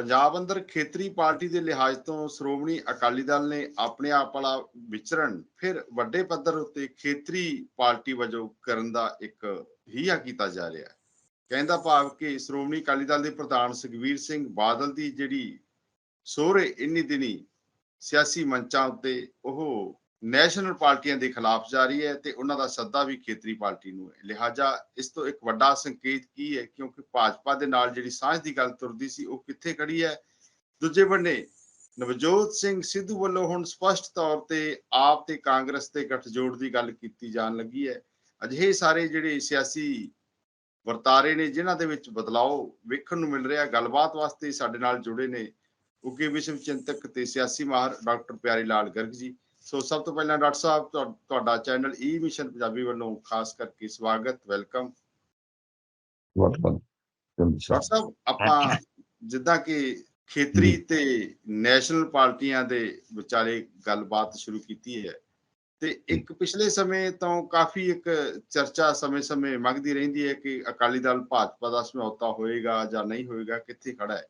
ਪੰਜਾਬ ਅੰਦਰ ਖੇਤਰੀ ਪਾਰਟੀ ਦੇ ਲਿਹਾਜ਼ ਤੋਂ ਸ਼੍ਰੋਮਣੀ ਅਕਾਲੀ ਦਲ ਨੇ ਆਪਣੇ ਆਪ ਵਾਲਾ ਵਿਚਰਨ ਫਿਰ ਵੱਡੇ ਪੱਧਰ ਉੱਤੇ ਖੇਤਰੀ ਪਾਰਟੀ ਵਜੋਂ ਕਰਨ ਦਾ ਇੱਕ ਹੀਆ ਕੀਤਾ ਜਾ ਰਿਹਾ ਹੈ। ਕਹਿੰਦਾ ਭਾਵ ਕਿ ਸ਼੍ਰੋਮਣੀ ਅਕਾਲੀ ਦਲ ਦੇ ਪ੍ਰਧਾਨ ਸੁਖਬੀਰ ਸਿੰਘ ਬਾਦਲ ਦੀ ਜਿਹੜੀ ਸੋਹਰੇ ਇੰਨੀ ਦਿਨੀ ਸਿਆਸੀ ਮੰਚਾਂ ਉੱਤੇ ਉਹ ਨੈਸ਼ਨਲ ਪਾਰਟੀਆਂ ਦੇ ਖਿਲਾਫ ਜਾ ਰਹੀ ਹੈ ਤੇ ਉਹਨਾਂ ਦਾ ਸੱਦਾ ਵੀ ਖੇਤਰੀ ਪਾਰਟੀ ਨੂੰ ਹੈ। ਲਿਹਾਜ਼ਾ ਇਸ ਤੋਂ ਇੱਕ ਵੱਡਾ ਸੰਕੇਤ ਕੀ ਹੈ? ਕਿਉਂਕਿ ਭਾਜਪਾ ਦੇ ਨਾਲ ਜਿਹੜੀ ਸਾਂਝ ਦੀ ਗੱਲ ਤੁਰਦੀ ਸੀ, ਉਹ ਕਿੱਥੇ ਖੜੀ ਹੈ? ਦੂਜੇ ਬੰਨੇ, ਨਵਜੋਤ ਸਿੰਘ ਸਿੱਧੂ ਵੱਲੋਂ ਹੁਣ ਸਪਸ਼ਟ ਤੌਰ ਤੇ ਆਪ ਤੇ ਕਾਂਗਰਸ ਤੇ ਗੱਠਜੋੜ ਦੀ ਗੱਲ ਕੀਤੀ ਜਾਣ ਲੱਗੀ ਹੈ। ਅਜਿਹੇ ਸਾਰੇ ਜਿਹੜੇ ਸਿਆਸੀ ਵਰਤਾਰੇ ਨੇ, ਜਿਨ੍ਹਾਂ ਦੇ ਵਿੱਚ ਬਦਲਾਅ ਵੇਖਣ ਨੂੰ ਮਿਲ ਰਿਹਾ, ਗੱਲਬਾਤ ਵਾਸਤੇ ਸਾਡੇ ਨਾਲ ਜੁੜੇ ਨੇ ਉੱਗੇ ਵਿਸ਼ਵ ਚਿੰਤਕ ਤੇ ਸਿਆਸੀ ਮਾਹਰ ਡਾਕਟਰ ਪਿਆਰੀ ਲਾਲ ਗਰਗ ਜੀ। ਸੋ ਸਭ ਤੋਂ ਪਹਿਲਾਂ ਡਾਕਟਰ ਸਾਹਿਬ ਤੁਹਾ- ਤੁਹਾਡਾ ਚੈਨਲ ਈ ਮਿਸ਼ਨ ਪੰਜਾਬੀ ਵੱਲੋਂ ਖਾਸ ਕਰਕੇ ਸਵਾਗਤ ਵੈਲਕਮ। ਬਹੁਤ ਬਹੁਤ ਡਾਕਟਰ ਸਾਹਿਬ ਆਪਾਂ ਜਿੱਦਾਂ ਕਿ ਖੇਤਰੀ ਤੇ ਨੈਸ਼ਨਲ ਪਾਰਟੀਆਂ ਦੇ ਵਿਚਾਲੇ ਗੱਲਬਾਤ ਸ਼ੁਰੂ ਕੀਤੀ ਹੈ ਤੇ ਇੱਕ ਪਿਛਲੇ ਸਮੇਂ ਤੋਂ ਕਾਫੀ ਇੱਕ ਚਰਚਾ ਸਮੇਂ-ਸਮੇਂ ਮੰਗਦੀ ਰਹਿੰਦੀ ਹੈ ਕਿ ਅਕਾਲੀ ਦਲ ਭਾਜਪਾ ਦਾ ਸਮਝੌਤਾ ਹੋਏਗਾ ਜਾਂ ਨਹੀਂ ਹੋਏਗਾ ਕਿੱਥੇ ਖੜਾ ਹੈ?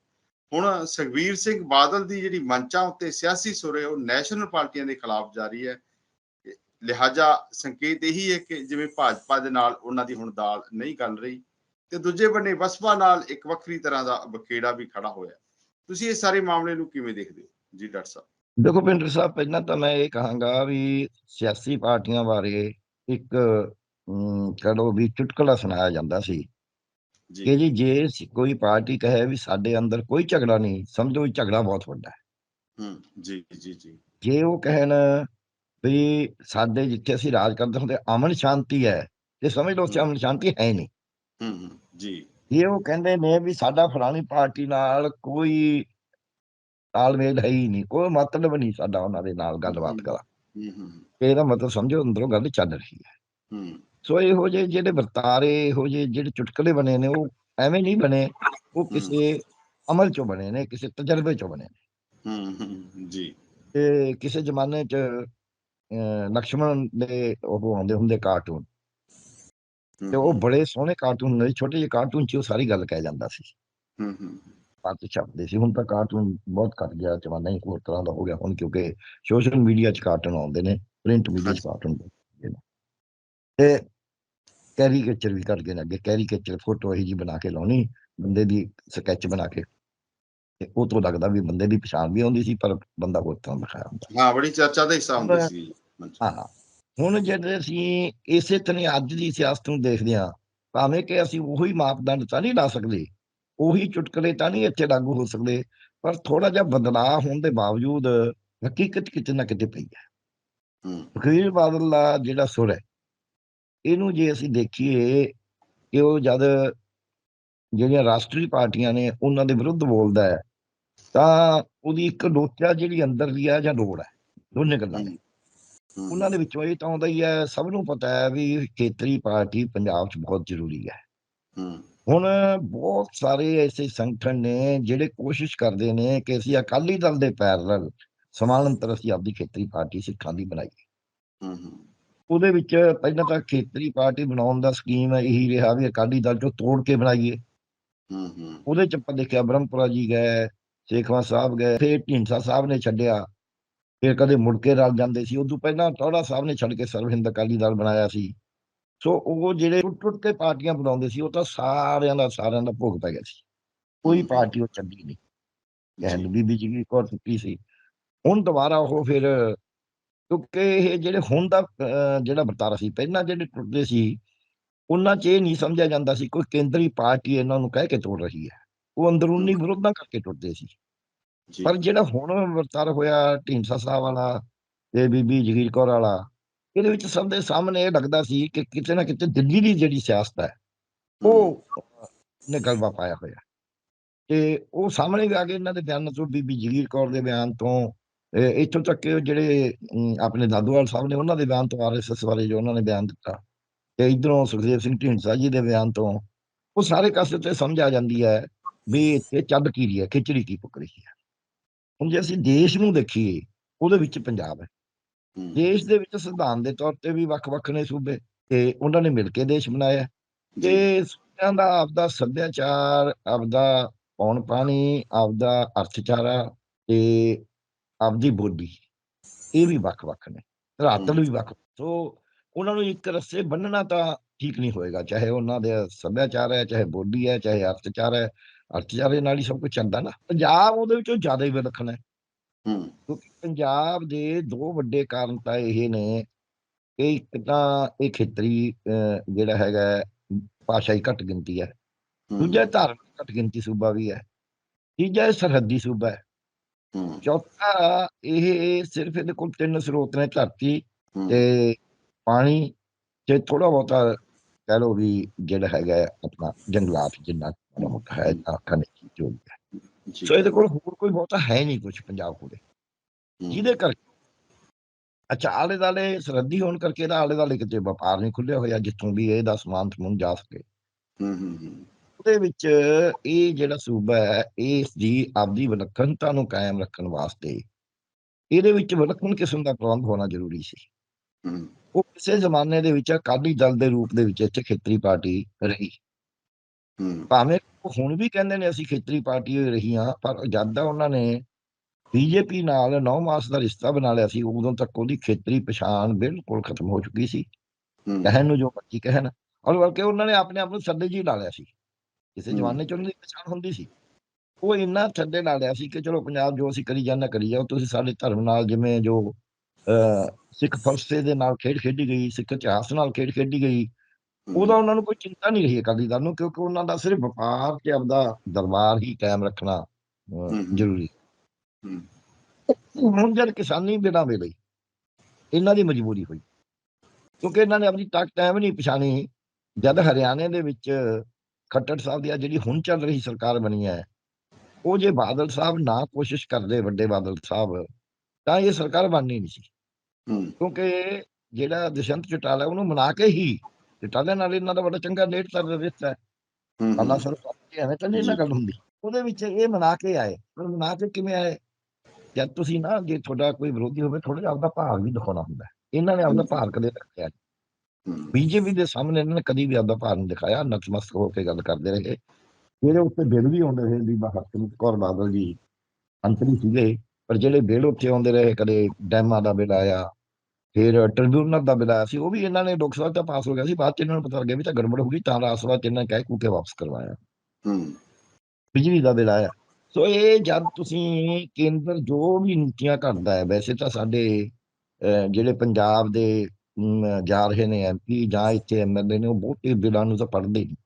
ਹੁਣ ਸੁਖਬੀਰ ਸਿੰਘ ਬਾਦਲ ਦੀ ਜਿਹੜੀ ਮੰਚਾਂ ਉੱਤੇ ਸਿਆਸੀ ਸੁਰ ਉਹ ਨੈਸ਼ਨਲ ਪਾਰਟੀਆਂ ਦੇ ਖਿਲਾਫ ਜਾਰੀ ਹੈ। ਲਿਹਾਜ਼ਾ ਸੰਕੇਤ ਇਹੀ ਹੈ ਕਿ ਜਿਵੇਂ ਭਾਜਪਾ ਦੇ ਨਾਲ ਉਹਨਾਂ ਦੀ ਹੁਣ ਦਾਲ ਨਹੀਂ ਗੱਲ ਰਹੀ ਤੇ ਦੂਜੇ ਬੰਨੇ ਬਸਪਾ ਨਾਲ ਇੱਕ ਵੱਖਰੀ ਤਰ੍ਹਾਂ ਦਾ ਬਖੇੜਾ ਵੀ ਖੜਾ ਹੋਇਆ। ਤੁਸੀਂ ਇਹ ਸਾਰੇ ਮਾਮਲੇ ਨੂੰ ਕਿਵੇਂ ਦੇਖਦੇ ਹੋ ਜੀ ਡਾਕਟਰ ਸਾਹਿਬ? ਦੇਖੋ ਪਿੰਡਰ ਸਾਹਿਬ ਪਹਿਲਾਂ ਤਾਂ ਮੈਂ ਇਹ ਕਹਾਂਗਾ ਵੀ ਸਿਆਸੀ ਪਾਰਟੀਆਂ ਬਾਰੇ ਇੱਕ ਅਮ, ਕਹਿ ਲਓ ਵੀ ਚੁਟਕਲਾ ਸੁਣਾਇਆ ਜਾਂਦਾ ਸੀ। ਕਿ ਜੀ ਜੀ ਕੋਈ ਪਾਰਟੀ ਕਹੇ ਵੀ ਸਾਡੇ ਅੰਦਰ ਕੋਈ ਝਗੜਾ ਨਹੀਂ ਸਮਝੋ ਝਗੜਾ ਬਹੁਤ ਵੱਡਾ ਹੈ। ਹੂੰ ਜੀ ਜੀ ਜੀ। ਜੇ ਉਹ ਕਹਿਣ ਵੀ ਸਾਡੇ ਜਿੱਥੇ ਅਸੀਂ ਰਾਜ ਕਰਦੇ ਹੁੰਦੇ ਅਮਨ ਸ਼ਾਂਤੀ ਹੈ ਤੇ ਸਮਝ ਲਓ ਉੱਥੇ ਅਮਨ ਸ਼ਾਂਤੀ ਹੈ ਨਹੀਂ। ਹੂੰ ਹੂੰ ਜੀ। ਇਹ ਉਹ ਕਹਿੰਦੇ ਨੇ ਵੀ ਸਾਡਾ ਫਲਾਣੀ ਪਾਰਟੀ ਨਾਲ ਕੋਈ ਤਾਲਮੇਲ ਹੈ ਹੀ ਨਹੀਂ ਕੋਈ ਮਤਲਬ ਨਹੀਂ ਸਾਡਾ ਉਹਨਾਂ ਦੇ ਨਾਲ ਗੱਲਬਾਤ। ਕਰਾ ਹੂੰ ਹੂੰ। ਇਹਦਾ ਮਤਲਬ ਸਮਝੋ ਅੰਦਰੋਂ ਗੱਲ ਚੱਲ ਰਹੀ ਹੈ। ਹੂੰ। ਸੋ ਇਹੋ ਜਿਹੇ ਜਿਹੜੇ ਵਰਤਾਰੇ ਇਹੋ ਜਿਹੇ ਜਿਹੜੇ ਚੁਟਕਲੇ ਬਣੇ ਨੇ ਉਹ ਐਵੇਂ ਨਹੀਂ ਬਣੇ ਉਹ ਕਿਸੇ ਅਮਲ ਚੋਂ ਬਣੇ ਨੇ ਕਿਸੇ ਤਜਰਬੇ ਚੋਂ ਬਣੇ ਨੇ। ਹੂੰ ਹੂੰ ਜੀ। ਤੇ ਕਿਸੇ ਜ਼ਮਾਨੇ 'ਚ ਲਕਸ਼ਮਣ ਦੇ ਉਹ ਆਉਂਦੇ ਹੁੰਦੇ ਕਾਰਟੂਨ। ਤੇ ਉਹ ਬੜੇ ਸੋਹਣੇ ਕਾਰਟੂਨ ਸੀ ਛੋਟੇ ਜਿਹੇ ਕਾਰਟੂਨ 'ਚ ਉਹ ਸਾਰੀ ਗੱਲ ਕਹਿ ਜਾਂਦਾ ਸੀ। ਹੂੰ ਹੂੰ। ਪੱਤ ਛਪਦੇ ਸੀ। ਹੁਣ ਤਾਂ ਕਾਰਟੂਨ ਬਹੁਤ ਘੱਟ ਗਿਆ ਜ਼ਮਾਨਾ ਹੀ ਹੋਰ ਤਰ੍ਹਾਂ ਦਾ ਹੋ ਗਿਆ ਹੁਣ ਕਿਉਂਕਿ ਸੋਸ਼ਲ ਮੀਡੀਆ 'ਚ ਕਾਰਟੂਨ ਆਉਂਦੇ ਨੇ ਪ੍ਰਿੰਟ ਮੀਡੀਆ 'ਚ। ਕਾਰਟੂਨ ਨੇ। ਤੇ ਕੈਰੀਕੇਚਰ ਵੀ ਕਰ ਗਏ ਨੇ ਅੱਗੇ। ਕੈਰੀਕੇਚਰ ਫੋਟੋ ਇਹੀ ਜੀ ਬਣਾ ਕੇ ਲਾਉਣੀ ਬੰਦੇ ਦੀ ਸਕੈਚ ਬਣਾ ਕੇ। ਤੇ ਉਹ ਤੋਂ ਲੱਗਦਾ ਵੀ ਬੰਦੇ ਦੀ ਪਛਾਣ ਵੀ ਆਉਂਦੀ ਸੀ ਪਰ ਬੰਦਾ ਹੋਰ ਤਰ੍ਹਾਂ ਦਿਖਾਇਆ ਹੁੰਦਾ। ਹਾਂ ਬੜੀ ਚਰਚਾ ਦਾ ਹਿੱਸਾ ਹੁੰਦਾ ਸੀ। ਹਾਂ ਹੁਣ ਜਿਹੜੇ ਅਸੀਂ ਇਸੇ ਤਰ੍ਹਾਂ ਅੱਜ ਦੀ ਸਿਆਸਤ ਨੂੰ ਦੇਖਦੇ ਹਾਂ ਭਾਵੇਂ ਕਿ ਅਸੀਂ ਉਹੀ ਮਾਪਦੰਡ ਤਾਂ ਨਹੀਂ ਲਾ ਸਕਦੇ ਉਹੀ ਚੁਟਕਲੇ ਤਾਂ ਨਹੀਂ ਇੱਥੇ ਲਾਗੂ ਹੋ ਸਕਦੇ ਪਰ ਥੋੜਾ ਜਿਹਾ ਬਦਲਾਅ ਹੋਣ ਦੇ ਬਾਵਜੂਦ ਹਕੀਕਤ ਕਿਤੇ ਨਾ ਕਿਤੇ ਪਈ ਹੈ। ਹੂੰ। ਸੁਖਬੀਰ ਬਾਦਲ ਦਾ ਜਿਹੜਾ ਸੁਰ ਹੈ ਇਹਨੂੰ ਜੇ ਅਸੀਂ ਦੇਖੀਏ ਕਿ ਉਹ ਜਦ ਜਿਹੜੀਆਂ ਰਾਸ਼ਟਰੀ ਪਾਰਟੀਆਂ ਨੇ ਉਹਨਾਂ ਦੇ ਵਿਰੁੱਧ ਬੋਲਦਾ ਹੈ ਤਾਂ ਉਹਦੀ ਇੱਕ ਲੋਚਾ ਜਿਹੜੀ ਅੰਦਰਲੀ ਹੈ ਜਾਂ ਲੋੜ ਹੈ ਦੋਨੇ ਗੱਲਾਂ ਨੇ। ਉਹਨਾਂ ਦੇ ਵਿੱਚੋਂ ਇਹ ਤਾਂ ਆਉਂਦਾ ਹੀ ਹੈ ਸਭ ਨੂੰ ਪਤਾ ਹੈ ਵੀ ਖੇਤਰੀ ਪਾਰਟੀ ਪੰਜਾਬ 'ਚ ਬਹੁਤ ਜ਼ਰੂਰੀ ਹੈ। ਹੁਣ ਬਹੁਤ ਸਾਰੇ ਐਸੇ ਸੰਗਠਨ ਨੇ ਜਿਹੜੇ ਕੋਸ਼ਿਸ਼ ਕਰਦੇ ਨੇ ਕਿ ਅਸੀਂ ਅਕਾਲੀ ਦਲ ਦੇ ਪੈਰਲਲ ਸਮਾਨਾਂਤਰ ਅਸੀਂ ਆਪਦੀ ਖੇਤਰੀ ਪਾਰਟੀ ਸਿੱਖਾਂ ਦੀ ਬਣਾਈਏ। ਹੂੰ ਹੂੰ। ਉਹਦੇ ਵਿੱਚ ਪਹਿਲਾਂ ਤਾਂ ਖੇਤਰੀ ਪਾਰਟੀ ਬਣਾਉਣ ਦਾ ਸਕੀਮ ਇਹੀ ਰਿਹਾ ਵੀ ਅਕਾਲੀ ਦਲ ਚੋਂ ਤੋੜ ਕੇ ਬਣਾਈਏ। ਹੂੰ ਹੂੰ। ਉਹਦੇ ਚ ਆਪਾਂ ਦੇਖਿਆ ਬ੍ਰਹਮਪੁਰਾ ਜੀ ਗਏ ਸੇਖਵਾ ਸਾਹਿਬ ਗਏ ਫਿਰ ਢੀਂਡਸਾ ਸਾਹਿਬ ਨੇ ਛੱਡਿਆ। ਫਿਰ ਕਦੇ ਮੁੜ ਕੇ ਰਲ ਜਾਂਦੇ ਸੀ। ਉਦੋਂ ਪਹਿਲਾਂ ਟੌੜਾ ਸਾਹਿਬ ਨੇ ਛੱਡ ਕੇ ਸਰਵਹਿੰਦ ਅਕਾਲੀ ਦਲ ਬਣਾਇਆ ਸੀ। ਸੋ ਉਹ ਜਿਹੜੇ ਟੁੱਟ ਟੁੱਟ ਕੇ ਪਾਰਟੀਆਂ ਬਣਾਉਂਦੇ ਸੀ ਉਹ ਤਾਂ ਸਾਰਿਆਂ ਦਾ ਸਾਰਿਆਂ ਦਾ ਭੋਗ ਪੈ ਗਿਆ ਸੀ। ਕੋਈ। ਪਾਰਟੀ ਉਹ ਚੱਲੀ ਨਹੀਂ ਬੀਬੀ ਜੀ ਕੋਲ ਚੁੱਕੀ ਸੀ। ਹੁਣ ਦੁਬਾਰਾ ਉਹ ਫਿਰ ਕਿਉਂਕਿ ਇਹ ਜਿਹੜੇ ਹੁਣ ਦਾ ਜਿਹੜਾ ਵਰਤਾਰਾ ਸੀ ਪਹਿਲਾਂ ਜਿਹੜੇ ਟੁੱਟਦੇ ਸੀ ਉਹਨਾਂ 'ਚ ਇਹ ਨਹੀਂ ਸਮਝਿਆ ਜਾਂਦਾ ਸੀ ਕੋਈ ਕੇਂਦਰੀ ਪਾਰਟੀ ਇਹਨਾਂ ਨੂੰ ਕਹਿ ਕੇ ਤੋੜ ਰਹੀ ਹੈ। ਉਹ ਅੰਦਰੂਨੀ ਵਿਰੋਧਾਂ ਕਰਕੇ ਟੁੱਟਦੇ ਸੀ। ਪਰ ਜਿਹੜਾ ਹੁਣ ਵਰਤਾਰਾ ਹੋਇਆ ਢੀਂਡਸਾ ਸਾਹਿਬ ਵਾਲਾ ਤੇ ਬੀਬੀ ਜਗੀਰ ਕੌਰ ਵਾਲਾ ਇਹਦੇ ਵਿੱਚ ਸਭ ਦੇ ਸਾਹਮਣੇ ਇਹ ਲੱਗਦਾ ਸੀ ਕਿ ਕਿਤੇ ਨਾ ਕਿਤੇ ਦਿੱਲੀ ਦੀ ਜਿਹੜੀ ਸਿਆਸਤ ਹੈ ਉਹ ਨੇ ਗਲਬਾ ਪਾਇਆ ਹੋਇਆ। ਤੇ ਉਹ ਸਾਹਮਣੇ ਵੀ ਆ ਗਏ ਇਹਨਾਂ ਦੇ ਬਿਆਨਾਂ ਤੋਂ ਬੀਬੀ ਜਗੀਰ ਕੌਰ ਦੇ ਬਿਆਨ ਤੋਂ ਇੱਥੋਂ ਤੱਕ ਕਿ ਜਿਹੜੇ ਆਪਣੇ ਦਾਦੂਵਾਲ ਸਾਹਿਬ ਨੇ ਉਹਨਾਂ ਦੇ ਬਿਆਨ ਤੋਂ ਆਰਐਸਐਸ ਬਾਰੇ ਜੋ ਉਹਨਾਂ ਨੇ ਬਿਆਨ ਦਿੱਤਾ ਤੇ ਇਧਰੋਂ ਸੁਖਦੇਵ ਸਿੰਘ ਢੀਂਡਸਾ ਜੀ ਦੇ ਬਿਆਨ ਤੋਂ ਉਹ ਸਾਰੇ ਕਾਸੇ ਤੇ ਸਮਝ ਆ ਜਾਂਦੀ ਹੈ ਵੀ ਇੱਥੇ ਚੱਲ ਕੀ ਰਹੀ ਹੈ ਖਿਚੜੀ ਕੀ ਪੁੱਕ ਰਹੀ ਹੈ। ਹੁਣ ਜੇ ਅਸੀਂ ਦੇਸ਼ ਨੂੰ ਦੇਖੀਏ ਉਹਦੇ ਵਿੱਚ ਪੰਜਾਬ ਹੈ। ਦੇਸ਼ ਦੇ ਵਿੱਚ ਸੰਵਿਧਾਨ ਦੇ ਤੌਰ ਤੇ ਵੀ ਵੱਖ-ਵੱਖ ਨੇ ਸੂਬੇ ਤੇ ਉਹਨਾਂ ਨੇ ਮਿਲ ਕੇ ਦੇਸ਼ ਬਣਾਇਆ। ਤੇ ਸੂਬਿਆਂ ਦਾ ਆਪਦਾ ਸੱਭਿਆਚਾਰ ਆਪਦਾ ਪੌਣ ਪਾਣੀ ਆਪਦਾ ਅਰਥਚਾਰਾ ਤੇ ਆਪਦੀ ਬੋਲੀ। ਇਹ ਵੀ ਵੱਖ-ਵੱਖ ਨੇ। ਧਰਾਤਲ ਹੂੰ। ਵੀ ਵੱਖ ਸੋ ਉਹਨਾਂ ਨੂੰ ਇੱਕ ਰਸਤੇ ਬੰਨਣਾ ਤਾਂ ਠੀਕ ਨਹੀਂ ਹੋਏਗਾ। ਚਾਹੇ ਉਹਨਾਂ ਦੇ ਸੱਭਿਆਚਾਰ ਹੈ ਚਾਹੇ ਬੋਲੀ ਹੈ ਚਾਹੇ ਅਰਥਚਾਰ ਹੈ। ਅਰਥਚਾਰੇ ਨਾਲ ਹੀ ਸਭ ਕੁਝ ਚੱਲਦਾ ਨਾ। ਪੰਜਾਬ ਉਹਦੇ ਵਿੱਚੋਂ ਜ਼ਿਆਦਾ ਹੀ ਵਿਲੱਖਣ ਹੈ। ਹੂੰ। ਕਿਉਂਕਿ ਪੰਜਾਬ ਦੇ ਦੋ ਵੱਡੇ ਕਾਰਨ ਤਾਂ ਇਹ ਨੇ ਕਿ ਇੱਕ ਤਾਂ ਇਹ ਖੇਤਰੀ ਜਿਹੜਾ ਹੈਗਾ ਹੈ, ਭਾਸ਼ਾਈ ਘੱਟ ਗਿਣਤੀ ਹੈ। ਦੂਜਾ ਧਾਰਮਿਕ ਘੱਟ ਗਿਣਤੀ ਸੂਬਾ ਵੀ ਹੈ। ਤੀਜਾ ਸਰਹੱਦੀ ਸੂਬਾ ਹੈ ਹੂੰ। ਚੌਥਾ ਇਹ ਸਿਰਫ ਇਹਦੇ ਕੋਲ ਤਿੰਨ ਸਰੋਤ ਨੇ ਧਰਤੀ ਤੇ ਪਾਣੀ ਤੇ ਥੋੜਾ ਬਹੁਤਾ ਕਹਿ ਲਓ ਵੀ ਜਿਹੜਾ ਹੈਗਾ ਆਪਣਾ ਜੰਗਲਾਤ ਜਿੰਨਾ ਮੋਟਾ ਹੈ ਜਾਂ ਹੈ। ਜੀ। ਸੋ ਇਹਦੇ ਕੋਲ ਹੋਰ ਕੋਈ ਬਹੁਤਾ ਹੈ ਨਹੀਂ ਕੁਝ ਪੰਜਾਬ ਕੋਲੇ। ਜਿਹਦੇ ਕਰਕੇ ਅੱਛਾ ਆਲੇ ਦਾਲੇ ਸਰਹੱਦੀ ਹੋਣ ਕਰਕੇ ਇਹਦਾ ਆਲੇ ਦਾਲੇ ਕਿਤੇ ਵਪਾਰ ਨਹੀਂ ਖੁੱਲਿਆ ਹੋਇਆ ਜਿੱਥੋਂ ਵੀ ਇਹਦਾ ਸਮਾਨ ਸਮੂਨ ਜਾ ਸਕੇ। ਹੂੰ ਹੂੰ ਹੂੰ। ਉਹਦੇ ਵਿੱਚ ਇਹ ਜਿਹੜਾ ਸੂਬਾ ਹੈ ਇਸ ਦੀ ਆਪਦੀ ਵਿਲੱਖਣਤਾ ਨੂੰ ਕਾਇਮ ਰੱਖਣ ਵਾਸਤੇ ਇਹਦੇ ਵਿੱਚ ਵਿਲੱਖਣ ਕਿਸਮ ਦਾ ਪ੍ਰਬੰਧ ਹੋਣਾ ਜ਼ਰੂਰੀ ਸੀ। ਉਹ ਕਿਸੇ ਜ਼ਮਾਨੇ ਦੇ ਵਿੱਚ ਅਕਾਲੀ ਦਲ ਦੇ ਰੂਪ ਦੇ ਵਿੱਚ ਇੱਥੇ ਖੇਤਰੀ ਪਾਰਟੀ ਰਹੀ। ਭਾਵੇਂ ਉਹ ਹੁਣ ਵੀ ਕਹਿੰਦੇ ਨੇ ਅਸੀਂ ਖੇਤਰੀ ਪਾਰਟੀ ਹੋਈ ਰਹੀ ਹਾਂ ਪਰ ਜਦ ਉਹਨਾਂ ਨੇ ਬੀਜੇਪੀ ਨਾਲ 9 ਮਾਸ ਦਾ ਰਿਸ਼ਤਾ ਬਣਾ ਲਿਆ ਸੀ ਉਦੋਂ ਤੱਕ ਉਹਦੀ ਖੇਤਰੀ ਪਛਾਣ ਬਿਲਕੁਲ ਖਤਮ ਹੋ ਚੁੱਕੀ ਸੀ। ਕਹਿਣ ਨੂੰ ਜੋ ਮਰਜ਼ੀ ਕਹਿਣ ਔਰ ਬਲਕਿ ਉਹਨਾਂ ਨੇ ਆਪਣੇ ਆਪ ਨੂੰ ਸੱਦੇ ਜੀ ਲਾ ਲਿਆ ਸੀ। ਕਿਸੇ। ਜਮਾਨੇ ਚ ਉਹਨਾਂ ਦੀ ਪਛਾਣ ਹੁੰਦੀ ਸੀ ਉਹ ਇੰਨਾ ਥੱਲੇ ਲਾ ਲਿਆ ਸੀ ਕਿ ਚਲੋ ਪੰਜਾਬ ਜੋ ਅਸੀਂ ਕਰੀ ਜਾਂਦਾ ਕਰੀ ਜਾਓ ਤੁਸੀਂ ਸਾਡੇ ਧਰਮ ਨਾਲ ਜਿਵੇਂ ਜੋ ਸਿੱਖ ਫਲਸਫੇ ਦੇ ਨਾਲ ਖੇਡ ਖੇਡੀ ਗਈ ਸਿੱਖ ਇਤਿਹਾਸ ਨਾਲ ਖੇਡ ਖੇਡੀ ਗਈ ਉਹਦਾ ਉਹਨਾਂ ਨੂੰ ਕੋਈ ਚਿੰਤਾ ਨਹੀਂ ਰਹੀ ਅਕਾਲੀ ਦਲ ਨੂੰ ਕਿਉਂਕਿ ਉਹਨਾਂ ਦਾ ਸਿਰਫ ਵਪਾਰ ਤੇ ਆਪਦਾ ਦਰਬਾਰ ਹੀ ਕਾਇਮ ਰੱਖਣਾ। ਜ਼ਰੂਰੀ। ਹੁਣ ਜਦ ਕਿਸਾਨੀ ਬਿਨਾਂ ਵੇਲੇ ਇਹਨਾਂ ਦੀ ਮਜਬੂਰੀ ਹੋਈ ਕਿਉਂਕਿ ਇਹਨਾਂ ਨੇ ਆਪਣੀ ਤਾਕਤ ਐਵੇਂ ਨਹੀਂ ਪਛਾਣੀ ਜਦ ਹਰਿਆਣੇ ਦੇ ਵਿੱਚ ਖੱਟੜ ਸਾਹਿਬ ਦੀ ਜਿਹੜੀ ਹੁਣ ਚੱਲ ਰਹੀ ਸਰਕਾਰ ਬਣੀ ਹੈ ਉਹ ਜੇ ਬਾਦਲ ਸਾਹਿਬ ਨਾ ਕੋਸ਼ਿਸ਼ ਕਰਦੇ ਵੱਡੇ ਬਾਦਲ ਸਾਹਿਬ ਤਾਂ ਇਹ ਸਰਕਾਰ ਬਣਨੀ ਨਹੀਂ ਸੀ। ਕਿਉਂਕਿ ਜਿਹੜਾ ਦੁਸ਼ਯੰਤ ਚਟਾਲਾ ਉਹਨੂੰ ਮਨਾ ਕੇ ਹੀ ਚਟਾਲੇ ਨਾਲ ਇਹਨਾਂ ਦਾ ਬੜਾ ਚੰਗਾ ਨੇੜ ਤਰ ਰਿਸ਼ਤਾ ਹੈ। ਅੱਲਾ ਸਰਕਾਰ ਦੀ ਐਵੇਂ ਤਾਂ ਨਹੀਂ ਨਾ ਗੱਲ ਹੁੰਦੀ। ਉਹਦੇ ਵਿੱਚ ਇਹ ਮਨਾ ਕੇ ਆਏ ਪਰ ਮਨਾ ਕੇ ਕਿਵੇਂ ਆਏ? ਜਦ ਤੁਸੀਂ ਨਾ ਜੇ ਤੁਹਾਡਾ ਕੋਈ ਵਿਰੋਧੀ ਹੋਵੇ ਥੋੜਾ ਜਿਹਾ ਆਪਦਾ ਭਾਰ ਵੀ ਦਿਖਾਉਣਾ ਹੁੰਦਾ। ਇਹਨਾਂ ਨੇ ਆਪਦਾ ਭਾਰ ਕਦੇ ਰੱਖਿਆ ਬੀਜੇਪੀ ਦੇ ਸਾਹਮਣੇ ਇਹਨਾਂ ਨੇ ਕਦੀ ਵੀ ਆਪਦਾ ਭਾਰ ਨਹੀਂ ਦਿਖਾਇਆ ਨਤਮਸਤਕ ਹੋ ਕੇ ਗੱਲ ਕਰਦੇ ਰਹੇ। ਜਿਹੜੇ ਉੱਤੇ ਬਿੱਲ ਵੀ ਆਉਂਦੇ ਰਹੇ ਬੀਬਾ ਹਰਸਿਮਰਤ ਕੌਰ ਬਾਦਲ ਜੀ ਅੰਤਰੀ ਸੀਗੇ ਪਰ ਜਿਹੜੇ ਬਿੱਲ ਉੱਥੇ ਆਉਂਦੇ ਰਹੇ ਕਦੇ ਡੈਮਾਂ ਦਾ ਬਿੱਲ ਆਇਆ ਫਿਰ ਟ੍ਰਿਬਿਊਨਲ ਦਾ ਬਿੱਲ ਆਇਆ ਸੀ ਉਹ ਵੀ ਇਹਨਾਂ ਨੇ ਲੋਕ ਸਭਾ ਤੇ ਪਾਸ ਹੋ ਗਿਆ ਸੀ ਬਾਅਦ ਚ ਇਹਨਾਂ ਨੂੰ ਪਤਾ ਲੱਗਿਆ ਵੀ ਤਾਂ ਗੜਬੜ ਹੋ ਗਈ ਤਾਂ ਰਾਜ ਸਭਾ ਚ ਇਹਨਾਂ ਨੇ ਕਹਿ ਕੂ ਕੇ ਵਾਪਸ ਕਰਵਾਇਆ। ਹੂੰ। ਬਿਜਲੀ ਦਾ ਬਿੱਲ ਆਇਆ। ਸੋ ਇਹ ਜਦ ਤੁਸੀਂ ਕੇਂਦਰ ਜੋ ਵੀ ਨੀਤੀਆਂ ਘੜਦਾ ਹੈ ਵੈਸੇ ਤਾਂ ਸਾਡੇ ਜਿਹੜੇ ਪੰਜਾਬ ਦੇ ਜਾ ਰਹੇ ਨੇ ਐਮਪੀ ਜਾਂ ਇੱਥੇ ਐਮਐਲਏ ਨੇ ਉਹ ਬਹੁਤੇ ਬਿੱਲਾਂ ਨੂੰ ਤਾਂ ਪੜ੍ਹਦੇ ਨਹੀਂ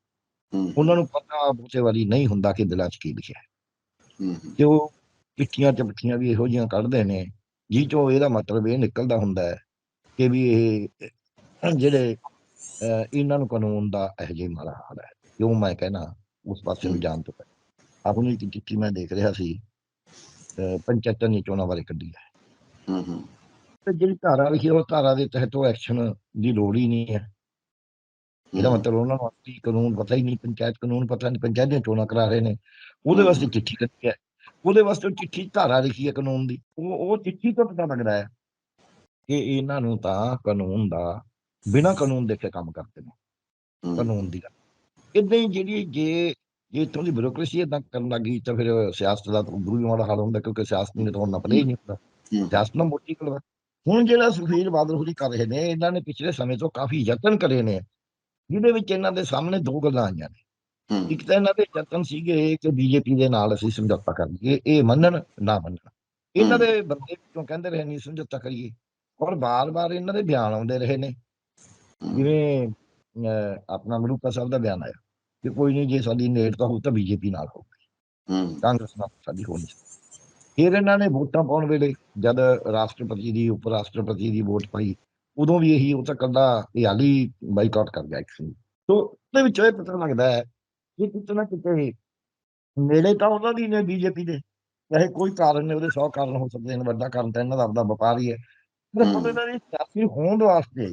ਉਹਨਾਂ ਨੂੰ ਪਤਾ ਬਹੁਤੇ ਵਾਰੀ ਨਹੀਂ ਹੁੰਦਾ ਕਿ ਬਿੱਲਾਂ 'ਚ ਕੀ ਲਿਖਿਆ। ਹੈ ਤੇ ਉਹ ਚਿੱਠੀਆਂ ਚਪਟੀਆਂ ਵੀ ਇਹੋ ਜਿਹੀਆਂ ਕੱਢਦੇ ਨੇ ਜਿਹ ਚੋਂ ਇਹਦਾ ਮਤਲਬ ਇਹ ਨਿਕਲਦਾ ਹੁੰਦਾ ਹੈ ਕਿ ਵੀ ਇਹ ਜਿਹੜੇ ਇਹਨਾਂ ਨੂੰ ਕਾਨੂੰਨ ਦਾ ਇਹੋ ਜਿਹਾ ਹੀ ਮਾੜਾ ਹਾਲ ਹੈ। ਕਿਉਂ ਮੈਂ ਕਹਿਣਾ ਉਸ ਪਾਸੇ ਨੂੰ। ਜਾਣ ਤੋਂ ਪਹਿਲਾਂ। ਆਪਣੀ ਇੱਕ ਚਿੱਠੀ ਮੈਂ ਦੇਖ ਰਿਹਾ ਸੀ ਪੰਚਾਇਤਾਂ ਦੀਆਂ ਚੋਣਾਂ ਬਾਰੇ ਕੱਢੀ ਹੈ। ਹੂੰ ਹੂੰ। ਤੇ ਜਿਹੜੀ ਧਾਰਾ ਲਿਖੀ ਹੈ, ਉਹ ਧਾਰਾ ਦੇ ਤਹਿਤ ਉਹ ਐਕਸ਼ਨ ਦੀ ਲੋੜ ਹੀ ਨਹੀਂ ਹੈ। ਇਹਦਾ ਮਤਲਬ ਉਹਨਾਂ ਨੂੰ ਆਪਣੀ ਕਾਨੂੰਨ ਪਤਾ ਹੀ ਨਹੀਂ ਪੰਚਾਇਤ ਕਾਨੂੰਨ ਪਤਾ ਨਹੀਂ ਪੰਚਾਇਤ ਦੀਆਂ ਚੋਣਾਂ ਕਰਾ ਰਹੇ ਨੇ। ਉਹਦੇ। ਵਾਸਤੇ ਚਿੱਠੀ ਕੱਢੀ ਹੈ। ਉਹਦੇ ਵਾਸਤੇ ਚਿੱਠੀ ਧਾਰਾ ਲਿਖੀ ਹੈ ਕਾਨੂੰਨ ਦੀ। ਉਹ ਉਹ ਚਿੱਠੀ ਤੋਂ ਪਤਾ ਲੱਗਦਾ ਹੈ ਕਿ ਇਹਨਾਂ ਨੂੰ ਤਾਂ ਕਾਨੂੰਨ ਦਾ ਬਿਨਾਂ ਕਾਨੂੰਨ ਦੇਖੇ ਕੰਮ ਕਰਦੇ ਨੇ। ਕਾਨੂੰਨ ਦੀ ਗੱਲ। ਇਦਾਂ ਹੀ ਜਿਹੜੀ ਜੇ ਜੇ ਇੱਥੋਂ ਦੀ ਬਿਊਰੋਕ੍ਰੇਸੀ ਇਦਾਂ ਕਰਨ ਲੱਗੀ ਤਾਂ ਫਿਰ ਸਿਆਸਤ ਦਾ ਉਦੋਂ ਵੀ ਮਾੜਾ ਹਾਲ ਹੁੰਦਾ ਕਿਉਂਕਿ ਸਿਆਸਤ ਨੇ ਤਾਂ ਉਹਨਾਂ ਪਤਾ ਹੀ ਨਹੀਂ ਹੁੰਦਾ। ਸਿਆਸਤ ਨਾਲ ਮੋਟੀ ਗੱਲ ਵਾ। ਹੁਣ ਜਿਹੜਾ ਸੁਖਬੀਰ ਬਾਦਲ ਹੋਰੀ ਕਰ ਰਹੇ ਨੇ ਇਹਨਾਂ ਨੇ ਪਿਛਲੇ ਸਮੇਂ ਤੋਂ ਕਾਫੀ ਯਤਨ ਕਰੇ ਨੇ ਜਿਹਦੇ ਵਿੱਚ ਇਹਨਾਂ ਦੇ ਸਾਹਮਣੇ ਦੋ ਗੱਲਾਂ ਆਈਆਂ ਨੇ। ਇੱਕ ਤਾਂ ਇਹਨਾਂ ਦੇ ਯਤਨ ਸੀਗੇ ਕਿ ਬੀਜੇਪੀ ਦੇ ਨਾਲ ਅਸੀਂ ਸਮਝੌਤਾ ਕਰ ਲਈਏ ਇਹ ਮੰਨਣ ਨਾ ਮੰਨਣ। ਇਹਨਾਂ। ਦੇ ਬੰਦੇ ਵਿੱਚੋਂ ਕਹਿੰਦੇ ਰਹੇ ਨਹੀਂ ਸਮਝੌਤਾ ਕਰੀਏ। ਔਰ ਬਾਰ-ਬਾਰ ਇਹਨਾਂ ਦੇ ਬਿਆਨ ਆਉਂਦੇ ਰਹੇ ਨੇ। ਜਿਵੇਂ ਆਪਣਾ ਮਲੂਕਾ ਸਾਹਿਬ ਦਾ ਬਿਆਨ ਆਇਆ ਕਿ ਕੋਈ ਨਹੀਂ ਜੇ ਸਾਡੀ ਨੇੜਤਾ ਹੋ ਤਾਂ ਬੀਜੇਪੀ ਨਾਲ ਹੋ ਹੂੰ। ਕਾਂਗਰਸ ਨਾਲ ਸਾਡੀ ਹੋ ਨਹੀਂ ਸਕਦੀ ਫਿਰ ਇਹਨਾਂ ਨੇ ਵੋਟਾਂ ਪਾਉਣ ਵੇਲੇ ਜਦ ਰਾਸ਼ਟਰਪਤੀ ਦੀ ਉਪ ਰਾਸ਼ਟਰਪਤੀ ਦੀ ਵੋਟ ਪਾਈ ਉਦੋਂ ਵੀ ਇਹੀ ਉਹ ਤਾਂ ਕੱਲਾ ਹਾਲੀ ਬਾਈਕਾਟ ਕਰ ਗਿਆ ਇੱਕ ਸੀ। ਸੋ ਉਹਦੇ ਵਿੱਚ ਇਹ ਪਤਾ ਲੱਗਦਾ ਹੈ ਕਿ ਕਿਤੇ ਨਾ ਕਿਤੇ ਨੇੜੇ ਤਾਂ ਉਹਨਾਂ ਦੀ ਨੇ ਬੀਜੇਪੀ ਦੇ ਚਾਹੇ ਕੋਈ ਕਾਰਨ ਨੇ ਉਹਦੇ 100 ਕਾਰਨ ਹੋ ਸਕਦੇ ਨੇ ਵੱਡਾ ਕਾਰਨ ਤਾਂ ਇਹਨਾਂ ਦਾ ਆਪਦਾ ਵਪਾਰ ਹੀ ਹੈ। ਪਰ ਇਹਨਾਂ ਦੀ ਸਿਆਸੀ ਹੋਂਦ ਵਾਸਤੇ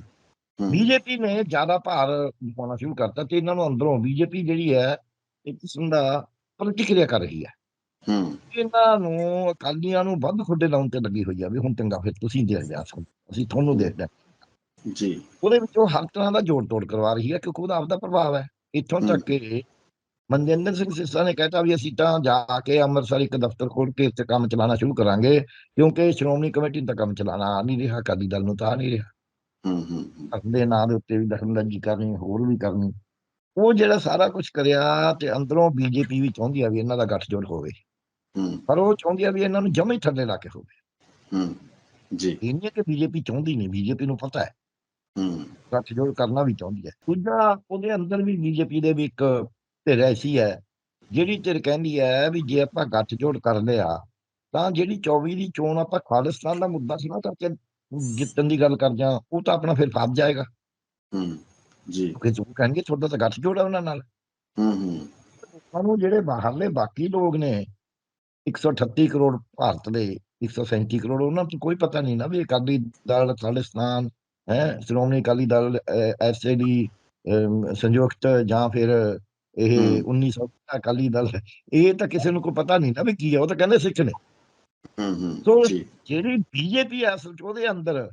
ਬੀਜੇਪੀ ਨੇ ਜ਼ਿਆਦਾ ਭਾਰ ਪਾਉਣਾ ਸ਼ੁਰੂ ਕਰਤਾ ਤੇ ਇਹਨਾਂ ਨੂੰ ਅੰਦਰੋਂ ਬੀਜੇਪੀ ਜਿਹੜੀ ਹੈ ਇੱਕ ਕਿਸਮ ਦਾ ਪ੍ਰਤੀਕਿਰਿਆ ਕਰ ਰਹੀ ਹੈ। ਹੂੰ। ਇਹਨਾਂ ਨੂੰ ਅਕਾਲੀਆਂ ਨੂੰ ਵੱਧ ਖੁੱਡੇ ਲਾਉਣ ਤੇ ਲੱਗੀ ਹੋਈ ਆ ਵੀ ਹੁਣ ਚੰਗਾ ਫਿਰ ਤੁਸੀਂ ਦੇ ਦਿਆ ਸਾਨੂੰ ਅਸੀਂ ਤੁਹਾਨੂੰ ਦੇਖਦੇ। ਜੀ। ਉਹਦੇ ਵਿੱਚ ਉਹ ਹਰ ਤਰ੍ਹਾਂ ਦਾ ਜੋੜ ਤੋੜ ਕਰਵਾ ਰਹੀ ਹੈ ਕਿਉਂਕਿ ਉਹਦਾ ਆਪਦਾ ਪ੍ਰਭਾਵ ਹੈ। ਇੱਥੋਂ ਤੱਕ ਕਿ ਮਨਜਿੰਦਰ ਸਿੰਘ ਸਿੱਸਾ ਨੇ ਕਹਿਤਾ ਵੀ ਅਸੀਂ ਤਾਂ ਜਾ ਕੇ ਅੰਮ੍ਰਿਤਸਰ ਇੱਕ ਦਫ਼ਤਰ ਖੋਲ ਕੇ ਇੱਥੇ ਕੰਮ ਚਲਾਉਣਾ ਸ਼ੁਰੂ ਕਰਾਂਗੇ ਕਿਉਂਕਿ ਸ਼੍ਰੋਮਣੀ ਕਮੇਟੀ ਤਾਂ ਕੰਮ ਚਲਾਉਣਾ ਆ ਨਹੀਂ ਰਿਹਾ ਅਕਾਲੀ ਦਲ ਨੂੰ ਤਾਂ ਨਹੀਂ ਰਿਹਾ। ਹੂੰ ਹੂੰ ਦੇ ਨਾਂ ਦੇ ਉੱਤੇ ਵੀ ਦਖਲਅੰਦਾਜ਼ੀ ਕਰਨੀ ਹੋਰ ਵੀ ਕਰਨੀ। ਉਹ ਜਿਹੜਾ ਸਾਰਾ ਕੁਝ ਕਰਿਆ ਤੇ ਅੰਦਰੋਂ ਬੀਜੇਪੀ ਵੀ ਚਾਹੁੰਦੀ ਆ ਵੀ ਇਹਨਾਂ ਦਾ ਗੱਠਜੋੜ ਹੋਵੇ। ਪਰ ਉਹ ਚਾਹੁੰਦੀ ਆ ਵੀ ਇਹਨਾਂ ਨੂੰ ਜਮੇ ਥੱਲੇ ਲਾ ਕੇ ਹੋਵੇ। ਹੂੰ ਜੀ। ਇੰਨੀ ਕਿ ਬੀਜੇਪੀ ਚਾਹੁੰਦੀ ਨਹੀਂ ਬੀਜੇਪੀ ਨੂੰ ਪਤਾ ਹੈ। ਹੂੰ। ਗੱਠਜੋੜ ਕਰਨਾ ਵੀ ਚਾਹੁੰਦੀ ਹੈ। ਦੂਜਾ ਉਹਦੇ ਅੰਦਰ ਵੀ ਬੀਜੇਪੀ ਦੇ ਵੀ ਇੱਕ ਧਿਰ ਐਸੀ ਹੈ ਜਿਹੜੀ ਧਿਰ ਕਹਿੰਦੀ ਹੈ ਵੀ ਜੇ ਆਪਾਂ ਗੱਠਜੋੜ ਕਰ ਲਿਆ ਤਾਂ ਜਿਹੜੀ 24 ਦੀ ਚੋਣ ਆਪਾਂ ਖਾਲਿਸਤਾਨ ਦਾ ਮੁੱਦਾ ਸੀ ਨਾ ਕਰਕੇ ਜਿੱਤਣ ਦੀ ਗੱਲ ਕਰ ਜਾਂ ਉਹ ਤਾਂ ਆਪਣਾ ਫਿਰ ਫਸ ਜਾਏਗਾ। ਹੂੰ ਜੀ। ਕਿਉਂਕਿ ਉਹ ਕਹਿਣਗੇ ਤੁਹਾਡਾ ਤਾਂ ਗੱਠਜੋੜ ਹੈ ਉਹਨਾਂ ਨਾਲ। ਹੂੰ ਹੂੰ। ਲੋਕਾਂ ਨੂੰ ਜਿਹੜੇ ਬਾਹਰਲੇ ਬਾਕੀ ਲੋਕ ਨੇ 138 ਕਰੋੜ ਭਾਰਤ ਦੇ 137 ਕਰੋੜ ਉਹਨਾਂ ਨੂੰ ਕੋਈ ਪਤਾ ਨਹੀਂ ਨਾ ਵੀ ਅਕਾਲੀ ਦਲ ਖਾਲਿਸਤਾਨ ਹੈ ਸ਼੍ਰੋਮਣੀ ਅਕਾਲੀ ਦਲ ਐਸਏਡੀ ਸੰਯੁਕਤ ਜਾਂ ਫਿਰ ਇਹ ਹੂੰ। 1900 ਅਕਾਲੀ ਦਲ। ਇਹ ਤਾਂ ਕਿਸੇ ਨੂੰ ਕੋਈ ਪਤਾ ਨਹੀਂ ਨਾ ਵੀ ਕੀ ਹੈ ਉਹ ਤਾਂ ਕਹਿੰਦੇ ਸਿੱਖ ਨੇ। ਹੂੰ ਹੂੰ ਸੋ ਜਿਹੜੀ ਬੀਜੇਪੀ ਅਸਲ ਚ ਉਹਦੇ ਅੰਦਰ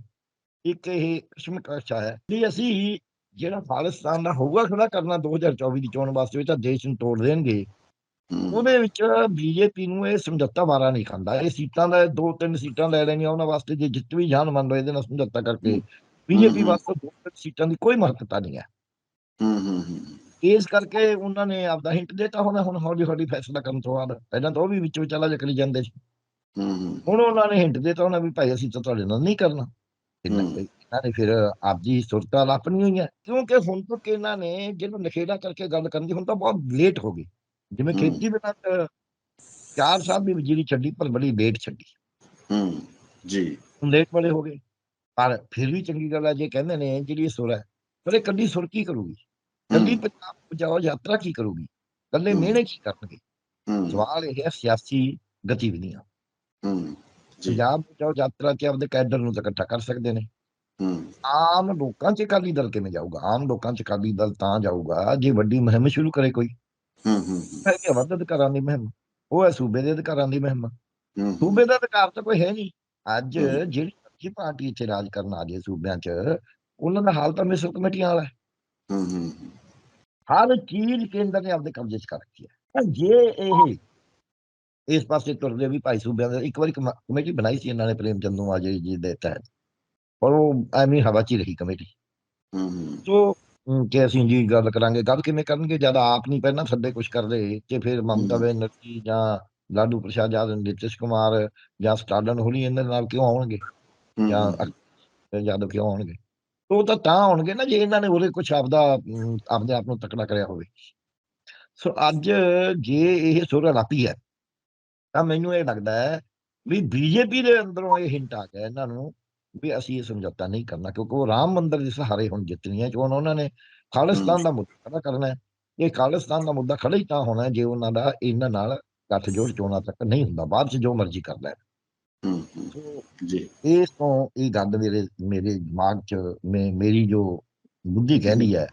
ਇੱਕ ਇਹ ਕਸ਼ਮਕਸ਼ਾ ਹੈ ਵੀ ਅਸੀਂ ਜਿਹੜਾ ਖਾਲਿਸਤਾਨ ਦਾ ਹੋਊਗਾ ਖੜਾ ਕਰਨਾ 2024 ਦੀ ਚੋਣ ਵਾਸਤੇ ਉਹ ਤਾਂ ਦੇਸ਼ ਨੂੰ ਤੋੜ ਦੇਣਗੇ। ਉਹਦੇ ਵਿੱਚ ਬੀਜੇਪੀ ਨੂੰ ਇਹ ਸਮਝੌਤਾ ਵਾਰਾ ਨਹੀਂ ਖਾਂਦਾ। ਇਹ ਸੀਟਾਂ ਦਾ ਦੋ ਤਿੰਨ ਸੀਟਾਂ ਲੈ ਲੈਣੀਆਂ ਉਹਨਾਂ ਵਾਸਤੇ ਜੇ ਜਿੱਤ ਵੀ ਜਾਣ ਮੰਨ ਲਓ ਇਹਦੇ ਨਾਲ ਸਮਝੌਤਾ ਕਰਕੇ। ਬੀਜੇਪੀ। ਵਾਸਤੇ ਦੋ ਤਿੰਨ ਸੀਟਾਂ ਦੀ ਕੋਈ ਮਹੱਤਤਾ ਨਹੀਂ ਹੈ। ਹੂੰ ਹੂੰ ਹੂੰ ਇਸ ਕਰਕੇ ਉਹਨਾਂ ਨੇ ਆਪਦਾ ਹਿੰਟ ਦਿੱਤਾ ਹੋਣਾ ਹੁਣ ਹੌਲੀ ਹੌਲੀ ਫੈਸਲਾ ਕਰਨ ਤੋਂ ਬਾਅਦ। ਪਹਿਲਾਂ ਤਾਂ ਉਹ ਵੀ ਵਿੱਚ ਵਿਚਾਲਾ ਜਿਹਾ ਕਰੀ ਜਾਂਦੇ ਸੀ। ਹੂੰ ਹੁਣ ਉਹਨਾਂ ਨੇ ਹਿੰਟ ਦਿੱਤਾ ਉਹਨਾਂ ਵੀ ਭਾਈ ਅਸੀਂ ਤਾਂ ਤੁਹਾਡੇ ਨਾਲ ਨਹੀਂ ਕਰਨਾ। ਇਹਨਾਂ ਨੇ ਫਿਰ ਆਪਦੀ ਸੁਰਤਾਲ ਆਪਣੀ ਹੋਈ ਹੈ ਕਿਉਂਕਿ ਹੁਣ ਤੱਕ ਇਹਨਾਂ ਨੇ ਜਿਹਨੂੰ ਨਖੇੜਾ ਕਰਕੇ ਗੱਲ ਕਰਨ ਦੀ ਹੁਣ ਤਾਂ ਬਹੁਤ ਲੇਟ ਹੋ ਗਈ। ਜਿਵੇਂ। ਖੇਤੀ ਵਿਭਾਗ ਚਾਰ ਸਾਲ ਦੀ ਵਜ਼ੀਰੀ ਛੱਡੀ ਪਰ ਬੜੀ ਲੇਟ ਛੱਡੀ ਹੂੰ ਜੀ। ਹੁਣ ਲੇਟ ਵਾਲੇ ਹੋ ਗਏ। ਪਰ ਫਿਰ ਵੀ ਚੰਗੀ ਗੱਲ ਹੈ ਜੇ ਕਹਿੰਦੇ ਨੇ ਜਿਹੜੀ ਸੁਰ ਹੈ ਪਰ ਇਹ ਕੱਲੀ ਸੁਰ ਕੀ ਕਰੂਗੀ? ਕੱਲੀ ਪੰਜਾਬ ਬਚਾਓ ਯਾਤਰਾ ਕੀ ਕਰੂਗੀ? ਕੱਲੇ। ਮਿਹਣੇ ਕੀ ਕਰਨਗੇ? ਸਵਾਲ ਇਹ ਹੈ ਸਿਆਸੀ ਗਤੀਵਿਧੀਆਂ। ਹੂੰ ਜੀ। ਪੰਜਾਬ ਬਚਾਓ ਯਾਤਰਾ ਚ ਆਪਦੇ ਕੈਡਰ ਨੂੰ ਤਾਂ ਇਕੱਠਾ ਕਰ ਸਕਦੇ ਨੇ। ਹੂੰ। ਆਮ ਲੋਕਾਂ ਚ ਅਕਾਲੀ ਦਲ ਕਿਵੇਂ ਜਾਊਗਾ? ਆਮ ਲੋਕਾਂ ਚ ਅਕਾਲੀ ਦਲ ਤਾਂ ਜਾਊਗਾ ਜੇ ਵੱਡੀ ਮੁਹਿੰਮ ਸ਼ੁਰੂ ਕਰੇ ਕੋਈ। ਹੂੰ ਹੂੰ ਹੈ। ਕਿ ਵੱਧ ਅਧਿਕਾਰਾਂ ਦੀ ਮੁਹਿੰਮ ਉਹ ਹੈ ਸੂਬੇ ਦੇ ਅਧਿਕਾਰਾਂ ਦੀ ਮੁਹਿੰਮ। ਹੂੰ ਸੂਬੇ ਦਾ ਅਧਿਕਾਰ ਤਾਂ ਕੋਈ ਹੈ ਨਹੀਂ। ਅੱਜ। ਜਿਹੜੀ ਮਰਜ਼ੀ ਪਾਰਟੀ ਇੱਥੇ ਰਾਜ ਕਰਨ ਆ ਜੇ ਸੂਬਿਆਂ 'ਚ ਉਹਨਾਂ ਦਾ ਹਾਲ ਤਾਂ ਮਿਸਲ ਕਮੇਟੀਆਂ ਵਾਲਾ ਹੈ। ਹੂੰ ਹੂੰ ਹਰ ਚੀਜ਼ ਕੇਂਦਰ ਨੇ ਆਪਦੇ ਕਬਜ਼ੇ 'ਚ ਕਰ ਰੱਖੀ ਹੈ। ਜੇ ਇਹ ਇਸ ਪਾਸੇ ਤੁਰਦੇ ਵੀ ਭਾਈ ਸੂਬਿਆਂ ਦਾ ਇੱਕ ਵਾਰੀ ਕਮਾ- ਕਮੇਟੀ ਬਣਾਈ ਸੀ ਇਹਨਾਂ ਨੇ ਪ੍ਰੇਮ ਚੰਦ ਆਜੇ ਜੀ ਦੇ ਤਹਿਤ। ਪਰ ਉਹ ਐਵੇਂ ਹਵਾ 'ਚ ਹੀ ਰਹੀ ਕਮੇਟੀ। ਹੂੰ ਹੂੰ। ਸੋ ਕਿ ਅਸੀਂ ਜੀ ਗੱਲ ਕਰਾਂਗੇ। ਗੱਲ ਕਿਵੇਂ ਕਰਨਗੇ? ਜਦ ਆਪ ਨਹੀਂ ਪਹਿਲਾਂ ਥੱਲੇ ਕੁਝ ਕਰਦੇ ਤੇ ਫਿਰ ਮਮਤਾ। ਬੈਨਰਜੀ ਜਾਂ ਲਾਲੂ ਪ੍ਰਸ਼ਾਦ ਯਾਦਵ ਨਿਤਿਸ਼ ਕੁਮਾਰ ਜਾਂ ਸਟਾਲਨ ਹੋਣੀ ਇਹਨਾਂ ਨਾਲ ਕਿਉਂ ਆਉਣਗੇ? ਜਾਂ ਯਾਦਵ ਕਿਉਂ ਆਉਣਗੇ? ਉਹ ਤਾਂ ਤਾਂ ਆਉਣਗੇ ਨਾ ਜੇ ਇਹਨਾਂ ਨੇ ਉਹਦੇ ਕੁਝ ਆਪਦਾ ਆਪਦੇ ਆਪ ਨੂੰ ਤਕੜਾ ਕਰਿਆ ਹੋਵੇ। ਸੋ ਅੱਜ ਜੇ ਇਹ ਸੁਰ ਲਾਪੀ ਹੈ ਤਾਂ ਮੈਨੂੰ ਇਹ ਲੱਗਦਾ ਹੈ ਵੀ ਬੀਜੇਪੀ ਦੇ ਅੰਦਰੋਂ ਇਹ ਹਿੰਟ ਆ ਗਿਆ ਇਹਨਾਂ ਨੂੰ ਵੀ ਅਸੀਂ ਇਹ ਸਮਝੌਤਾ ਨਹੀਂ ਕਰਨਾ ਕਿਉਂਕਿ ਉਹ ਰਾਮ ਮੰਦਿਰ ਦੇ ਸਹਾਰੇ ਹੁਣ ਜਿੱਤਣੀ ਹੈ ਚੋਣ ਉਹਨਾਂ ਨੇ ਖਾਲਿਸਤਾਨ ਦਾ ਮੁੱਦਾ ਖੜਾ ਕਰਨਾ ਹੈ। ਇਹ ਖਾਲਿਸਤਾਨ ਦਾ ਮੁੱਦਾ ਖੜਾ ਹੀ ਤਾਂ ਹੋਣਾ ਜੇ ਉਹਨਾਂ ਦਾ ਇਹਨਾਂ ਨਾਲ ਗੱਠਜੋੜ ਚੋਣਾਂ ਤੱਕ ਨਹੀਂ ਹੁੰਦਾ ਬਾਅਦ ਚ ਜੋ ਮਰਜ਼ੀ ਕਰ ਲੈ ਜੀ। ਇਸ ਤੋਂ ਇਹ ਗੱਲ ਮੇਰੇ ਮੇਰੇ ਦਿਮਾਗ 'ਚ ਮੇ- ਮੇਰੀ ਜੋ ਬੁੱਧੀ ਕਹਿੰਦੀ ਹੈ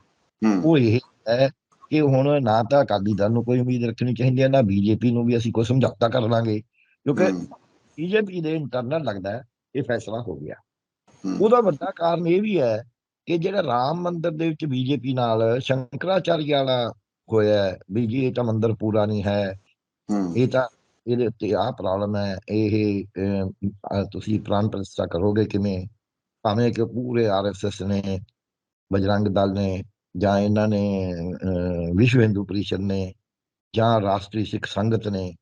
ਉਹ ਇਹ ਹੈ ਕਿ ਹੁਣ ਨਾ ਤਾਂ ਅਕਾਲੀ ਦਲ ਨੂੰ ਕੋਈ ਉਮੀਦ ਰੱਖਣੀ ਚਾਹੀਦੀ ਹੈ ਨਾ ਬੀਜੇਪੀ ਨੂੰ ਵੀ ਅਸੀਂ ਕੋਈ ਸਮਝੌਤਾ ਕਰ ਲਾਂਗੇ ਕਿਉਂਕਿ ਬੀਜੇਪੀ ਦੇ ਇੰਟਰਨਲ ਲੱਗਦਾ ਹੈ ਇਹ ਫੈਸਲਾ ਹੋ ਗਿਆ। ਉਹਦਾ ਵੱਡਾ ਕਾਰਨ ਇਹ ਵੀ ਹੈ ਕਿ ਜਿਹੜਾ ਰਾਮ ਮੰਦਿਰ ਦੇ ਵਿੱਚ ਬੀਜੇਪੀ ਨਾਲ ਸ਼ੰਕਰਾਚਾਰਿਆ ਵਾਲਾ ਹੋਇਆ ਵੀ ਜੀ ਇਹ ਤਾਂ ਮੰਦਿਰ ਪੂਰਾ ਨਹੀਂ ਹੈ। ਇਹ ਤਾਂ ਇਹਦੇ ਉੱਤੇ ਆਹ ਪ੍ਰੋਬਲਮ ਹੈ ਇਹ ਤੁਸੀਂ ਪ੍ਰਾਣ ਪ੍ਰਤਿਸ਼ਠਾ ਕਰੋਗੇ ਕਿਵੇਂ? ਭਾਵੇਂ ਕਿ ਪੂਰੇ ਆਰਐਸਐਸ ਨੇ ਬਜਰੰਗ ਦਲ ਨੇ ਜਾਂ ਇਹਨਾਂ ਨੇ ਵਿਸ਼ਵ ਹਿੰਦੂ ਪਰਿਸ਼ਦ ਨੇ ਜਾਂ ਰਾਸ਼ਟਰੀ ਸਿੱਖ ਸੰਗਤ ਨੇ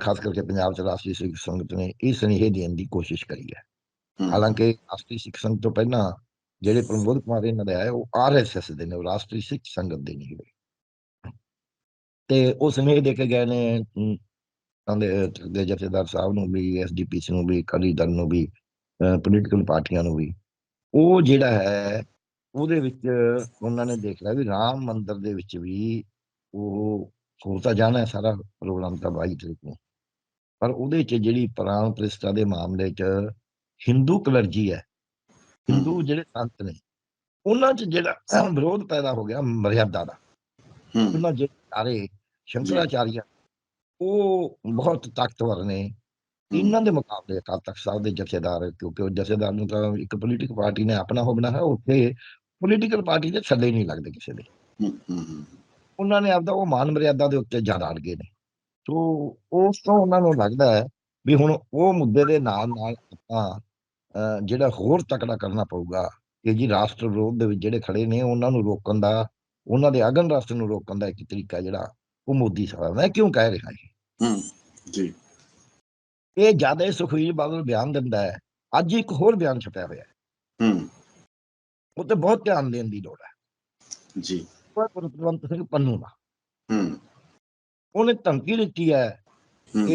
ਖਾਸ ਕਰਕੇ ਪੰਜਾਬ ਚ ਰਾਸ਼ਟਰੀ ਸਿੱਖ ਸੰਗਤ ਨੇ ਇਹ ਸੁਨੇਹੇ ਦੇਣ ਦੀ ਕੋਸ਼ਿਸ਼ ਕਰੀ ਹੂੰ, ਹਾਲਾਂਕਿ ਰਾਸ਼ਟਰੀ ਸਿੱਖ ਸੰਗਤ ਤੋਂ ਪਹਿਲਾਂ ਜਿਹੜੇ ਪ੍ਰਮੋਦ ਕੁਮਾਰ ਇਹਨਾਂ ਦੇ ਆਏ, ਉਹ ਆਰਐਸਐਸ ਦੇ ਨੇ ਰਾਸ਼ਟਰੀ ਸਿੱਖ ਸੰਗਤ ਦੇ ਨਹੀਂ ਹੋਏ ਤੇ ਉਹ ਸੁਨੇਹੇ ਦੇ ਕੇ ਗਏ ਨੇ ਦੇ ਜਥੇਦਾਰ ਸਾਹਿਬ ਨੂੰ ਵੀ ਐਸਡੀਪੀਸੀ ਨੂੰ ਵੀ, ਅਕਾਲੀ ਦਲ ਨੂੰ ਵੀ ਪੋਲੀਟੀਕਲ ਪਾਰਟੀਆਂ ਨੂੰ ਵੀ। ਉਹ ਜਿਹੜਾ ਹੈ, ਉਹਦੇ ਵਿੱਚ ਉਹਨਾਂ ਨੇ ਦੇਖ ਲਿਆ ਵੀ ਰਾਮ ਮੰਦਿਰ ਦੇ ਵਿੱਚ ਵੀ ਉਹ ਹੋ ਤਾਂ ਜਾਣਾ ਹੈ ਸਾਰਾ ਪ੍ਰੋਗਰਾਮ ਤਾਂ 22 ਤਰੀਕ ਨੂੰ। ਪਰ ਉਹਦੇ 'ਚ ਜਿਹੜੀ ਪ੍ਰਾਣ ਪ੍ਰਤਿਸ਼ਠਾ ਦੇ ਮਾਮਲੇ 'ਚ ਹਿੰਦੂ ਕਲਰਜੀ ਹੈ। ਹਿੰਦੂ ਜਿਹੜੇ ਸੰਤ ਨੇ ਉਹਨਾਂ 'ਚ ਜਿਹੜਾ ਵਿਰੋਧ ਪੈਦਾ ਹੋ ਗਿਆ ਮਰਿਆਦਾ ਦਾ। ਉਹਨਾਂ ਜਿਹੜੇ ਸਾਰੇ ਸ਼ੰਕਰਾਚਾਰੀਆ ਉਹ ਬਹੁਤ ਤਾਕਤਵਰ ਨੇ। ਇਹਨਾਂ ਦੇ ਮੁਕਾਬਲੇ ਅਕਾਲ ਤਖਤ ਸਾਹਿਬ ਦੇ ਜਥੇਦਾਰ ਕਿਉਂਕਿ ਉਹ ਜਥੇਦਾਰ ਨੂੰ ਤਾਂ ਇੱਕ ਪੋਲੀਟਿਕਲ ਪਾਰਟੀ ਨੇ ਆਪਣਾ ਹੋ ਬਣਾ ਹੈ ਉੱਥੇ ਪੋਲੀਟੀਕਲ ਪਾਰਟੀ ਦੇ ਥੱਲੇ ਨਹੀਂ ਲੱਗਦੇ ਕਿਸੇ ਦੇ। ਉਹਨਾਂ ਨੇ ਆਪਦਾ ਉਹ ਮਾਨ ਮਰਿਆਦਾ ਦੇ ਉੱਤੇ ਜ਼ਿਆਦਾ ਅੜ ਗਏ ਨੇ। ਸੋ ਉਸ ਤੋਂ ਉਹਨਾਂ ਨੂੰ ਲੱਗਦਾ ਹੈ ਵੀ ਹੁਣ ਉਹ ਮੁੱਦੇ ਦੇ ਨਾਲ ਨਾਲ ਆਪਾਂ ਜਿਹੜਾ ਹੋਰ ਤਕੜਾ ਕਰਨਾ ਪਊਗਾ ਕਿ ਜੀ ਰਾਸ਼ਟਰ ਵਿਰੋਧ ਦੇ ਵਿੱਚ ਜਿਹੜੇ ਖੜੇ ਨੇ ਉਹਨਾਂ ਨੂੰ ਰੋਕਣ ਦਾ ਉਹਨਾਂ ਦੇ ਅਗਨ ਰਾਸ਼ਟਰ ਨੂੰ ਰੋਕਣ ਦਾ ਇੱਕ ਤਰੀਕਾ ਜਿਹੜਾ ਉਹ ਮੋਦੀ ਸਾਹਿਬ ਮੈਂ ਕਿਉਂ ਕਹਿ ਰਿਹਾ ਜੀ ਹੂੰ ਜੀ। ਇਹ ਜ਼ਿਆਦਾ ਸੁਖਵੀਰ ਬਾਦਲ ਬਿਆਨ ਦਿੰਦਾ ਹੈ। ਅੱਜ ਇੱਕ ਹੋਰ ਬਿਆਨ ਛਪਿਆ ਹੋਇਆ ਹੈ। ਹੂੰ। ਉਹ ਤੇ ਬਹੁਤ ਧਿਆਨ ਦੇਣ ਦੀ ਲੋੜ ਹੈ। ਜੀ। ਗੁਰਪ੍ਰਵੰਤ ਸਿੰਘ ਪੰਨੂ ਦਾ ਹੂੰ। ਉਹਨੇ ਧਮਕੀ ਦਿੱਤੀ ਹੈ ਹੂੰ।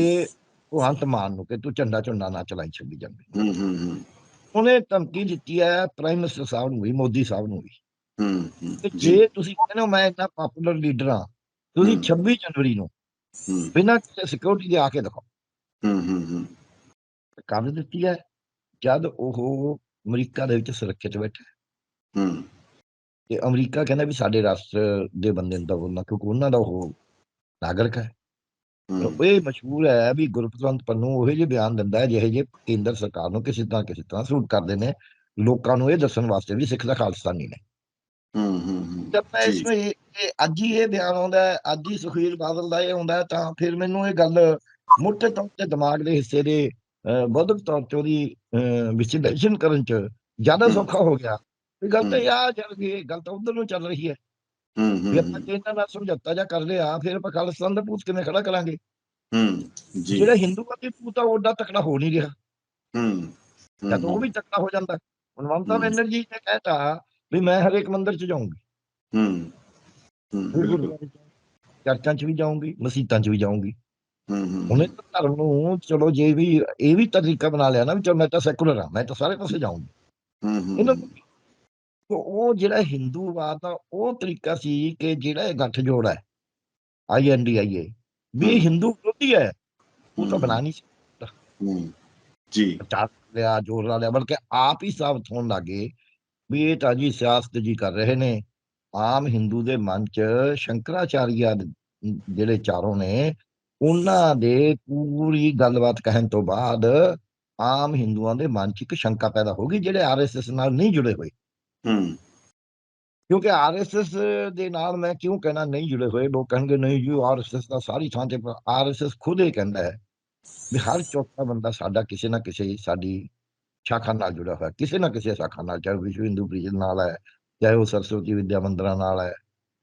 ਕਿ ਭਗਵੰਤ ਮਾਨ ਨੂੰ ਕਿ ਤੂੰ ਝੰਡਾ ਝੰਡਾ ਨਾ ਚਲਾਈ ਛੱਡੀ ਜਾਂਦੀ। ਹੂੰ ਹੂੰ ਹੂੰ। ਉਹਨੇ ਧਮਕੀ ਦਿੱਤੀ ਹੈ ਪ੍ਰਾਈਮ ਮਿਨਿਸਟਰ ਸਾਹਿਬ ਨੂੰ ਵੀ ਮੋਦੀ ਸਾਹਿਬ ਨੂੰ ਵੀ। ਹੂੰ ਹੂੰ ਕਿ ਜੀ। ਤੁਸੀਂ ਕਹਿੰਦੇ ਹੋ ਮੈਂ ਇੰਨਾ ਪਪੂਲਰ ਲੀਡਰ ਹਾਂ ਤੁਸੀਂ ਹਮ। 26 ਜਨਵਰੀ ਨੂੰ ਬਿਨਾਂ ਕਿਸੇ ਸਿਕਿਉਰਿਟੀ ਦੇ ਆ ਕੇ ਦਿਖਾਓ। ਹੂੰ ਹੂੰ ਹੂੰ। ਕਰ ਦਿੱਤੀ ਹੈ ਜਦ ਉਹ ਅਮਰੀਕਾ ਦੇ ਵਿੱਚ ਸੁਰੱਖਿਅਤ ਬੈਠਾ। ਹੈ। ਤੇ ਅਮਰੀਕਾ ਕਹਿੰਦਾ ਵੀ ਸਾਡੇ ਰਾਸ਼ਟਰ ਦੇ ਬੰਦੇ ਨੂੰ ਤਾਂ ਬੋਲਣਾ ਕਿਉਂਕਿ ਉਹਨਾਂ ਦਾ ਉਹ ਨਾਗਰਿਕ ਹੈ। ਹੂੰ ਇਹ ਮਸ਼ਹੂਰ ਹੈ ਵੀ ਗੁਰਪ੍ਰਵੰਤ ਪੰਨੂ ਉਹੇ ਜਿਹੇ ਬਿਆਨ ਦਿੰਦਾ ਹੈ ਜਿਹੇ ਜਿਹੇ ਕੇਂਦਰ ਸਰਕਾਰ ਨੂੰ ਕਿਸੇ ਤਰ੍ਹਾਂ ਕਿਸੇ ਤਰ੍ਹਾਂ ਸੂਟ ਕਰਦੇ ਨੇ ਲੋਕਾਂ ਨੂੰ ਇਹ ਦੱਸਣ ਵਾਸਤੇ ਵੀ ਸਿੱਖ ਦਾ ਖਾਲਸਤਾਨੀ ਨੇ ਹੂੰ ਹੂੰ ਹੂੰ ਜਦ ਮੈਂ ਜੀ। ਇਸ ਵਿੱਚ ਅੱਜ ਹੀ ਇਹ ਬਿਆਨ ਆਉਂਦਾ ਹੈ ਅੱਜ ਹੀ ਸੁਖਵੀਰ ਬਾਦਲ ਦਾ ਇਹ ਆਉਂਦਾ ਹੈ ਤਾਂ ਫਿਰ ਮੈਨੂੰ ਇਹ ਗੱਲ ਮੋਟੇ ਤੌਰ ਤੇ ਦਿਮਾਗ ਦੇ ਹਿੱਸੇ ਦੇ ਬੌਧਿਕ ਤੌਰ ਤੇ ਉਹਦੀ ਵਿਸ਼ਲੇਸ਼ਣ ਕਰਨ ਚ ਜ਼ਿਆਦਾ। ਸੌਖਾ ਹੋ ਗਿਆ ਇਹ ਗੱਲ ਤਾਂ। ਯਾਰ ਚੱਲ ਗਈ ਇਹ ਗੱਲ ਤਾਂ ਉਧਰ ਨੂੰ ਚੱਲ ਰਹੀ ਹੈ ਹੂੰ ਵੀ ਆਪਾਂ ਹੂੰ। ਜੇ ਇਹਨਾਂ ਨਾਲ ਸਮਝੌਤਾ ਜਾਂ ਕਰ ਲਿਆ ਫਿਰ ਆਪਾਂ ਖਾਲਿਸਤਾਨ ਦਾ ਪੂਤ ਕਿਵੇਂ ਖੜਾ ਕਰਾਂਗੇ? ਹੂੰ ਜੀ। ਜਿਹੜਾ ਹਿੰਦੂਆਂ ਦੀ ਪੂਤ ਆ ਉਹ ਓਡਾ ਤਕੜਾ ਹੋ ਨਹੀਂ ਰਿਹਾ। ਹੂੰ ਜਦ ਉਹ ਵੀ ਤਕੜਾ ਹੋ ਜਾਂਦਾ। ਹੁਣ ਮਮਤਾ। ਬੈਨਰਜੀ ਨੇ ਕਹਿਤਾ ਵੀ ਮੈਂ ਹਰੇਕ ਮੰਦਿਰ ਚ ਜਾਊਂਗੀ। ਹੂੰ ਹੂੰ ਚਰਚਾਂ ਚ ਵੀ ਜਾਊਂਗੀ ਮਸਜਿਦਾਂ ਚ ਵੀ ਜਾਊਂਗੀ। ਹੂੰ ਹੂੰ ਉਹਨੇ ਤਾਂ ਧਰਮ ਨੂੰ ਚਲੋ ਜੇ ਵੀ ਇਹ ਵੀ ਤਰੀਕਾ ਬਣਾ ਲਿਆ ਨਾ ਵੀ ਚਲ ਮੈਂ ਤਾਂ ਸੈਕੂਲਰ ਹਾਂ ਮੈਂ ਤਾਂ ਸਾਰੇ ਪਾਸੇ ਜਾਊਂਗੀ। ਹੂੰ ਹੂੰ ਇਹਨਾਂ ਤਾਂ ਉਹ ਜਿਹੜਾ ਹਿੰਦੂਵਾਦ ਦਾ ਉਹ ਤਰੀਕਾ ਸੀ ਕਿ ਜਿਹੜਾ ਇਹ ਗੱਠ ਜੋੜ ਹੈ ਆਈਐਨਡੀਆਈਏ ਵੀ। ਹਿੰਦੂ ਵਿਰੋਧੀ ਹੈ ਉਹ ਤਾਂ। ਬਣਾ ਨਹੀਂ ਹੂੰ ਜੀ ਪ੍ਰਚਾਰ ਲਿਆ ਜੋਰ ਲਾ ਲਿਆ ਬਲਕਿ ਆਪ ਹੀ ਸਾਬਤ ਹੋਣ ਲੱਗੇ ਵੀ ਇਹ ਤਾਂ ਜੀ ਸਿਆਸਤ ਜੀ ਕਰ ਰਹੇ ਨੇ ਆਮ ਹਿੰਦੂ ਦੇ ਮਨ ਚ ਸ਼ੰਕਰਾਚਾਰੀਆ ਜਿਹੜੇ ਚਾਰੋਂ ਨੇ ਉਹਨਾਂ ਦੇ ਪੂਰੀ ਗੱਲਬਾਤ ਕਹਿਣ ਤੋਂ ਬਾਅਦ ਆਮ ਹਿੰਦੂਆਂ ਦੇ ਮਨ ਚ ਇੱਕ ਸ਼ੰਕਾ ਪੈਦਾ ਹੋ ਗਈ ਜਿਹੜੇ ਆਰਐਸਐਸ ਨਾਲ ਨਹੀਂ ਜੁੜੇ ਹੋਏ ਹੂੰ। ਕਿਉਂਕਿ ਆਰਐਸਐਸ ਦੇ ਨਾਲ ਮੈਂ ਕਿਉਂ ਕਹਿਣਾ ਨਹੀਂ ਜੁੜੇ ਹੋਏ? ਲੋਕ ਕਹਿਣਗੇ, ਨਹੀਂ ਜੀ ਆਰਐਸਐਸ ਦਾ ਸਾਰੀ ਥਾਂ ਤੇ ਆਰਐਸਐਸ ਖੁਦ ਇਹ ਕਹਿੰਦਾ ਹੈ ਵੀ ਹਰ ਚੌਥਾ ਬੰਦਾ ਸਾਡਾ ਕਿਸੇ ਨਾ ਕਿਸੇ ਸਾਡੀ ਸ਼ਾਖਾ ਨਾਲ ਜੁੜਿਆ ਹੋਇਆ। ਕਿਸੇ ਨਾ ਕਿਸੇ ਸ਼ਾਖਾ ਨਾਲ, ਚਾਹੇ ਵਿਸ਼ਵ ਹਿੰਦੂ ਪ੍ਰੀਸ਼ਦ ਨਾਲ ਹੈ, ਚਾਹੇ ਉਹ ਸਰਸਵਤੀ ਵਿਦਿਆ ਮੰਦਰਾਂ ਨਾਲ ਹੈ